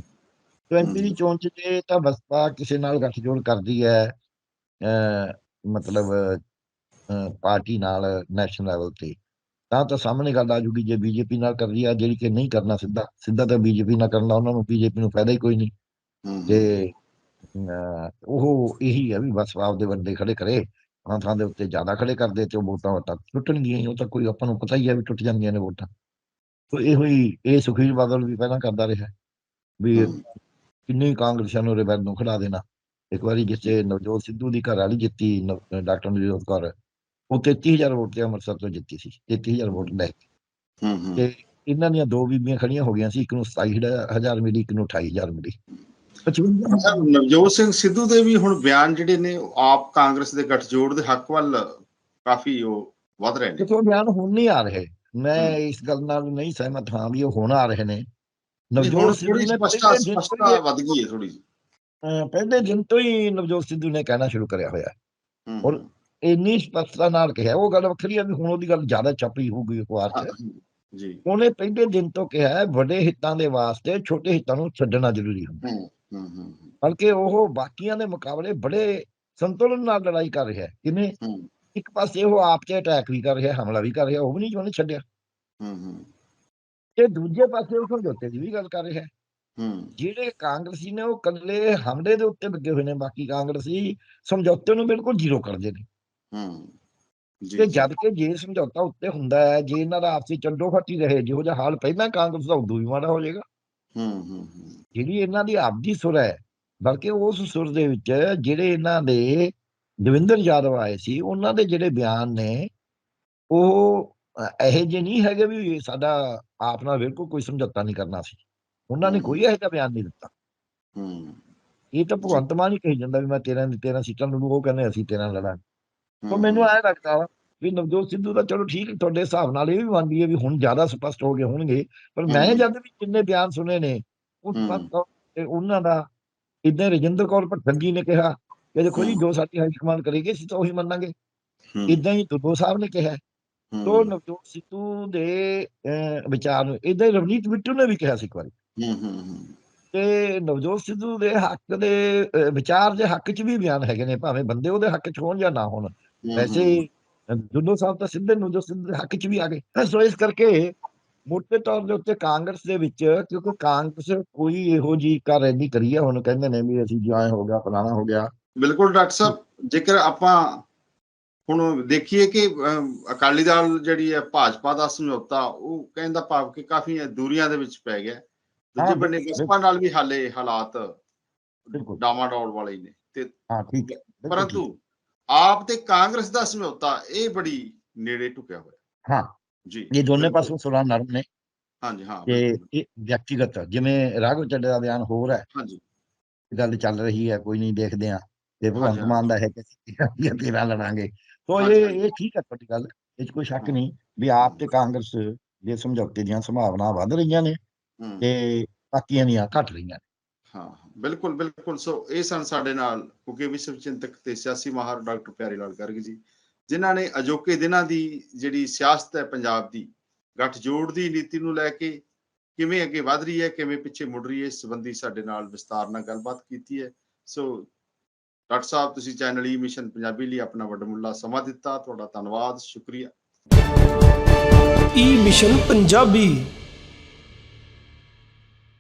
ਤੇ ਐਮਪੀ ਦੀ। ਚੋਣ ਚ ਜੇ ਤਾਂ ਬਸਪਾ ਕਿਸੇ ਨਾਲ ਗੱਠਜੋੜ ਕਰਦੀ ਹੈ ਅ ਮਤਲਬ ਪਾਰਟੀ ਨਾਲ ਨੈਸ਼ਨਲ ਲੈਵਲ ਤੇ ਤਾਂ ਤਾਂ ਸਾਹਮਣੇ ਗੱਲ ਆ ਜੂਗੀ ਜੇ ਬੀਜੇਪੀ ਨਾਲ ਕਰਦੀ ਆ ਜਿਹੜੀ ਕਿ ਨਹੀਂ ਕਰਨਾ ਸਿੱਧਾ ਸਿੱਧਾ ਤਾਂ ਬੀਜੇਪੀ ਨਾਲ ਕਰਨਾ ਉਹਨਾਂ ਨੂੰ ਬੀਜੇਪੀ ਨੂੰ ਫਾਇਦਾ ਹੀ ਕੋਈ ਨਹੀਂ ਤੇ ਉਹ ਇਹੀ ਹੈ ਵੀ ਬਸ ਆਪਦੇ ਬੰਦੇ ਖੜੇ ਕਰੇ ਥਾਂ ਥਾਂ ਦੇ ਉੱਤੇ ਜ਼ਿਆਦਾ ਖੜੇ ਕਰਦੇ ਤੇ ਉਹ ਵੋਟਾਂ ਵਟਾਂ ਟੁੱਟਣਗੀਆਂ ਹੀ ਉਹ ਤਾਂ ਕੋਈ ਆਪਾਂ ਨੂੰ ਪਤਾ ਹੀ ਹੈ ਵੀ ਟੁੱਟ ਜਾਂਦੀਆਂ ਨੇ ਵੋਟਾਂ। ਤੋ ਇਹੋ ਹੀ ਇਹ ਸੁਖਬੀਰ ਬਾਦਲ ਵੀ ਪਹਿਲਾਂ ਕਰਦਾ ਰਿਹਾ। ਵੀ ਕਿੰਨੀ ਕਾਂਗਰਸੀਆਂ ਨੂੰ ਰਿਬੈਲ ਨੂੰ ਖੜਾ ਦੇਣਾ। ਇੱਕ ਵਾਰੀ ਜਿੱਥੇ ਨਵਜੋਤ ਸਿੱਧੂ ਦੀ ਘਰ ਵਾਲੀ ਜਿੱਤੀ ਡਾਕਟਰ ਨਵਜੋਤ ਕੌਰ ਉਹ 33000 ਵੋਟ ਤੇ ਅੰਮ੍ਰਿਤਸਰ ਤੋਂ ਜਿੱਤੀ ਸੀ 33000 ਵੋਟ ਲੈ ਕੇ। ਹੂੰ ਹੂੰ। ਤੇ ਇਹਨਾਂ ਦੀਆਂ ਦੋ ਬੀਬੀਆਂ ਖੜੀਆਂ ਹੋ ਗਈਆਂ ਸੀ ਇੱਕ ਨੂੰ 27000 ਮਿਲੀ ਇੱਕ ਨੂੰ 28000 ਮਿਲੀ। 55 ਅੱਛਾ ਨਵਜੋਤ ਸਿੰਘ ਸਿੱਧੂ ਦੇ ਵੀ ਹੁਣ ਬਿਆਨ ਜਿਹੜੇ ਨੇ ਆਪ ਕਾਂਗਰਸ ਦੇ ਗੱਠਜੋੜ ਦੇ ਹੱਕ ਵੱਲ ਕਾਫੀ ਉਹ ਵੱਧ ਰਹੇ ਨੇ। ਕਿਥੋਂ ਬਿਆਨ ਹੁਣ ਨਹੀਂ ਆ ਰਹੇ। ਮੈਂ। ਇਸ ਗੱਲ ਨਾਲ ਨਹੀਂ ਸਹਿਮਤ ਹਾਂ ਵੀ ਉਹ ਹੁਣ ਆ ਰਹੇ ਨੇ। ਨਵਜੋਤ ਥੋੜੀ ਨੇ ਸਪਸ਼ਟਤਾ ਹੀ, ਵੱਧ ਗਈ ਹੈ ਥੋੜੀ ਅਹ, ਪਹਿਲੇ ਦਿਨ ਤੋਂ ਹੀ ਨਵਜੋਤ ਸਿੱਧੂ ਨੇ ਕਹਿਣਾ ਸ਼ੁਰੂ ਕਰਿਆ ਹੋਇਆ। ਹੂੰ, ਔਰ ਇੰਨੀ ਸਪਸ਼ਟਤਾ ਨਾਲ ਕਿਹਾ ਉਹ ਗੱਲ ਵੱਖਰੀ ਹੈ ਵੀ ਹੁਣ ਉਹਦੀ ਗੱਲ ਜ਼ਿਆਦਾ ਛਪੀ ਹੋਊਗੀ ਅਖਬਾਰ 'ਚ। ਹਾਂ, ਜੀ। ਉਹਨੇ ਪਹਿਲੇ ਦਿਨ ਤੋਂ ਕਿਹਾ ਹੈ ਵੱਡੇ ਹਿੱਤਾਂ ਦੇ ਵਾਸਤੇ ਛੋਟੇ ਹਿੱਤਾਂ ਨੂੰ ਛੱਡਣਾ ਜ਼ਰੂਰੀ ਹੁੰਦਾ। ਹੂੰ ਹੂੰ ਬਲਕਿ ਉਹ ਬਾਕੀਆਂ ਦੇ ਮੁਕਾਬਲੇ ਬੜੇ ਸੰਤੁਲਨ ਨਾਲ ਲੜਾਈ ਕਰ ਰਿਹਾ ਹੈ। ਕਿਵੇਂ ਇੱਕ ਪਾਸੇ ਉਹ ਆਪ 'ਚ ਅਟੈਕ ਵੀ ਕਰ ਰਿਹਾ ਹਮਲਾ ਵੀ ਕਰ ਰਿਹਾ ਉਹ ਵੀ ਨਹੀਂ ਉਹਨੇ ਛੱਡਿਆ। ਹੂੰ ਹੂੰ। ਤੇ ਦੂਜੇ ਪਾਸੇ ਉਹ ਸਮਝੌਤੇ ਦੀ ਵੀ ਗੱਲ ਕਰ ਰਿਹਾ ਹੈ। ਜਿਹੜੇ ਕਾਂਗਰਸੀ ਨੇ ਉਹ ਕੱਲੇ ਹਮਲੇ ਦੇ ਉੱਤੇ ਲੱਗੇ ਹੋਏ ਨੇ ਬਾਕੀ ਕਾਂਗਰਸੀ ਸਮਝੌਤੇ ਨੂੰ ਬਿਲਕੁਲ ਜ਼ੀਰੋ ਕਰਦੇ ਨੇ। ਹੂੰ। ਜੀ ਤੇ। ਜਦ ਕਿ ਜੇ ਸਮਝੌਤਾ ਉੱਤੇ ਹੁੰਦਾ ਹੈ ਜੇ ਇਹਨਾਂ ਦਾ ਆਪਸੀ ਚੰਡੋ ਫੱਟੀ ਰਹੇ ਜਿਹੋ ਜਿਹਾ ਹਾਲ ਪਹਿਲਾਂ ਕਾਂਗਰਸ ਦਾ ਉਦੋਂ ਵੀ ਮਾੜਾ ਹੋ ਜਾਏਗਾ। ਹੂੰ ਜਿਹੜੀ ਇਹਨਾਂ ਦੀ ਆਪਦੀ ਸੁਰ ਹੈ ਬਲਕਿ ਉਸ ਸੁਰ ਦੇ ਵਿੱਚ ਜਿਹੜੇ ਇਹਨਾਂ ਦੇ ਦਵਿੰਦਰ ਯਾਦਵ ਆਏ ਸੀ ਉਹਨਾਂ ਦੇ ਜਿਹੜੇ ਬਿਆਨ ਨੇ ਉਹ ਇਹੋ ਜਿਹੇ ਨਹੀਂ ਹੈਗੇ ਵੀ ਸਾਡਾ ਆਪ ਨਾਲ ਬਿਲਕੁਲ ਕੋਈ ਸਮਝੌਤਾ ਨਹੀਂ ਕਰਨਾ ਸੀ। ਉਹਨਾਂ ਨੇ। ਕੋਈ ਇਹੋ ਜਿਹਾ ਬਿਆਨ ਨਹੀਂ ਦਿੱਤਾ। ਹੂੰ। ਇਹ ਤਾਂ ਭਗਵੰਤ ਮਾਨ ਹੀ ਕਹੀ ਜਾਂਦਾ ਵੀ ਮੈਂ 13 ਦੀ 13 ਸੀਟਾਂ ਲੜੂ ਉਹ ਕਹਿੰਦੇ ਅਸੀਂ 13 ਲੜਾਂਗੇ। ਹੂੰ, ਮੈਨੂੰ ਐ ਲੱਗਦਾ ਵਾ ਵੀ ਨਵਜੋਤ ਸਿੱਧੂ ਦਾ ਚਲੋ ਠੀਕ ਤੁਹਾਡੇ ਹਿਸਾਬ ਨਾਲ ਇਹ ਵੀ ਮੰਨਦੀ ਹੈ ਵੀ ਹੁਣ ਜ਼ਿਆਦਾ ਸਪਸ਼ਟ ਹੋ ਗਏ ਹੋਣਗੇ ਪਰ ਮੈਂ। ਜਦ ਵੀ ਜਿੰਨੇ ਬਿਆਨ ਸੁਣੇ ਨੇ ਉਹ ਹਮ। ਸਪਸ਼ਟ ਤੌਰ ਤੇ ਉਹਨਾਂ ਦਾ ਇਦਾਂ ਰਜਿੰਦਰ ਕੌਰ ਜੀ ਨੇ ਕਿਹਾ ਕਿ ਦੇਖੋ ਜੀ। ਜੋ ਸਾਡੀ ਹਾਈ ਕਮਾਂਡ ਕਰੇਗੀ ਅਸੀਂ ਤਾਂ ਉਹੀ ਮੰਨਾਂਗੇ। ਇਦਾਂ ਹੀ ਦੁੱਗੋ ਸਾਹਿਬ ਨੇ ਕਿਹਾ। ਤੋ ਨਵਜੋਤ ਸਿੱਧੂ ਦੇ ਵਿਚਾਰ ਨੂੰ ਇਦਾਂ ਹੀ ਰਵਨੀਤ ਬਿੱਟੂ ਨੇ ਵੀ ਕਿਹਾ ਸੀ ਇੱਕ ਵਾਰੀ। ਹੂੰ ਹੂੰ ਹੂੰ। ਤੇ ਨਵਜੋਤ ਸਿੱਧੂ ਦੇ ਹੱਕ ਦੇ ਵਿਚਾਰ ਦੇ ਹੱਕ 'ਚ ਵੀ ਬਿਆਨ ਹੈਗੇ ਨੇ ਭਾਵੇਂ ਬੰਦੇ ਉਹਦੇ ਹੱਕ 'ਚ ਹੋਣ ਜਾਂ ਨਾ ਹੋਣ। ਵੈਸੇ ਦੁੱਲੋ ਸਾਹਿਬ ਤਾਂ ਸਿੱਧੇ ਨਵਜੋਤ ਸਿੱਧੂ ਦੇ ਹੱਕ 'ਚ ਵੀ ਆ ਗਏ। ਸੋ ਇਸ ਕਰਕੇ ਮੋਟੇ ਤੌਰ ਦੇ ਉੱਤੇ ਕਾਂਗਰਸ ਦੇ ਵਿੱਚ ਕਿਉਂਕਿ ਕਾਂਗਰਸ ਕੋਈ ਇਹੋ ਜੀ ਕਰ ਨਹੀਂ ਕਰੀ ਹੈ ਹੁਣ ਕਹਿੰਦੇ ਨੇ ਵੀ ਅਸੀਂ ਜਿਵੇਂ ਹੋ ਗਿਆ ਫਲਾਣਾ ਹੋ ਗਿਆ। ਬਿਲਕੁਲ ਡਾਕਟਰ ਸਾਹਿਬ ਜੇਕਰ ਆਪਾਂ ਹੁਣ ਦੇਖੀਏ ਕਿ ਅਕਾਲੀ ਦਲ ਜਿਹੜੀ ਹੈ ਭਾਜਪਾ ਦਾ ਸਮਝੌਤਾ ਉਹ ਕਹਿੰਦਾ ਭਾਵ ਕਿ ਕਾਫੀ ਦੂਰੀਆਂ ਦੇ ਵਿੱਚ ਪੈ ਗਿਆ। ਦੂਜੇ ਬੰਨੇ। ਬਸਪਾ ਨਾਲ ਵੀ ਹਾਲੇ ਹਾਲਾਤ ਬਿਲਕੁਲ। ਡਾਮਾਡੋਲ ਵਾਲੇ ਨੇ। ਤੇ ਹਾਂ ਠੀਕ ਹੈ। ਪਰੰਤੂ ਆਪ ਤੇ ਕਾਂਗਰਸ ਦਾ ਸਮਝੌਤਾ ਇਹ ਬੜੀ ਨੇੜੇ ਟੁਕਿਆ ਹੋਇਆ। ਹਾਂ। ਜੀ ਇਹ ਦੋਨੇ। ਪਾਸੋਂ ਸੁਰਾਂ ਨਰਮ ਨੇ। ਹਾਂਜੀ ਹਾਂ ਤੇ। ਇਹ ਵਿਅਕਤੀਗਤ ਜਿਵੇਂ ਰਾਘਵ ਚੱਡੇ ਦਾ ਬਿਆਨ ਹੋਰ ਹੈ। ਹਾਂਜੀ। ਗੱਲ ਚੱਲ ਰਹੀ ਹੈ ਕੋਈ ਨਹੀਂ ਦੇਖਦੇ ਆ ਤੇ ਭਗਵੰਤ ਮਾਨ ਦਾ ਹੈ ਕਿ ਅਸੀਂ ਤੇਰਾ ਲੜਾਂਗੇ। ਹਾਂਜੀ, ਇਹ। ਇਹ ਠੀਕ ਹੈ ਤੁਹਾਡੀ ਗੱਲ ਇਹ ਕੋਈ ਸ਼ੱਕ। ਨਹੀਂ ਵੀ ਆਪ ਤੇ ਕਾਂਗਰਸ ਦੇ ਸਮਝੌਤੇ ਦੀਆਂ ਸੰਭਾਵਨਾ ਵੱਧ ਰਹੀਆਂ ਨੇ ਤੇ ਬਾਕੀਆਂ ਦੀਆਂ ਘਟ ਰਹੀਆਂ ਨੇ। ਹਾਂ, ਬਿਲਕੁਲ ਬਿਲਕੁਲ। ਸੋ ਇਹ ਸਨ ਸਾਡੇ ਨਾਲ ਕਿਉਂਕਿ ਵਿਸ਼ਵ ਚਿੰਤਕ ਤੇ ਸਿਆਸੀ ਮਾਹਰ ਡਾਕਟਰ ਪਿਆਰੀ ਲਾਲ ਗਰਗ ਜੀ ਜਿਨ੍ਹਾਂ ਨੇ ਅਜੋਕੇ ਦਿਨਾਂ ਦੀ ਜਿਹੜੀ ਸਿਆਸਤ ਹੈ ਪੰਜਾਬ ਦੀ ਗੱਠਜੋੜ ਦੀ ਨੀਤੀ ਨੂੰ ਲੈ ਕੇ ਕਿਵੇਂ ਅੱਗੇ ਵਧ ਰਹੀ ਹੈ ਕਿਵੇਂ ਪਿੱਛੇ ਮੁੜ ਰਹੀ ਹੈ ਇਸ ਸੰਬੰਧੀ ਸਾਡੇ ਨਾਲ ਵਿਸਤਾਰ ਨਾਲ ਗੱਲਬਾਤ ਕੀਤੀ ਹੈ। ਸੋ ਡਾਕਟਰ ਸਾਹਿਬ ਤੁਸੀਂ channel e E mission Punjabi ਲਈ ਆਪਣਾ ਵੱਡਮੁੱਲਾ ਸਮਾਂ ਦਿੱਤਾ। ਤੁਹਾਡਾ ਧੰਨਵਾਦ ਸ਼ੁਕਰੀਆ। e E mission Punjabi.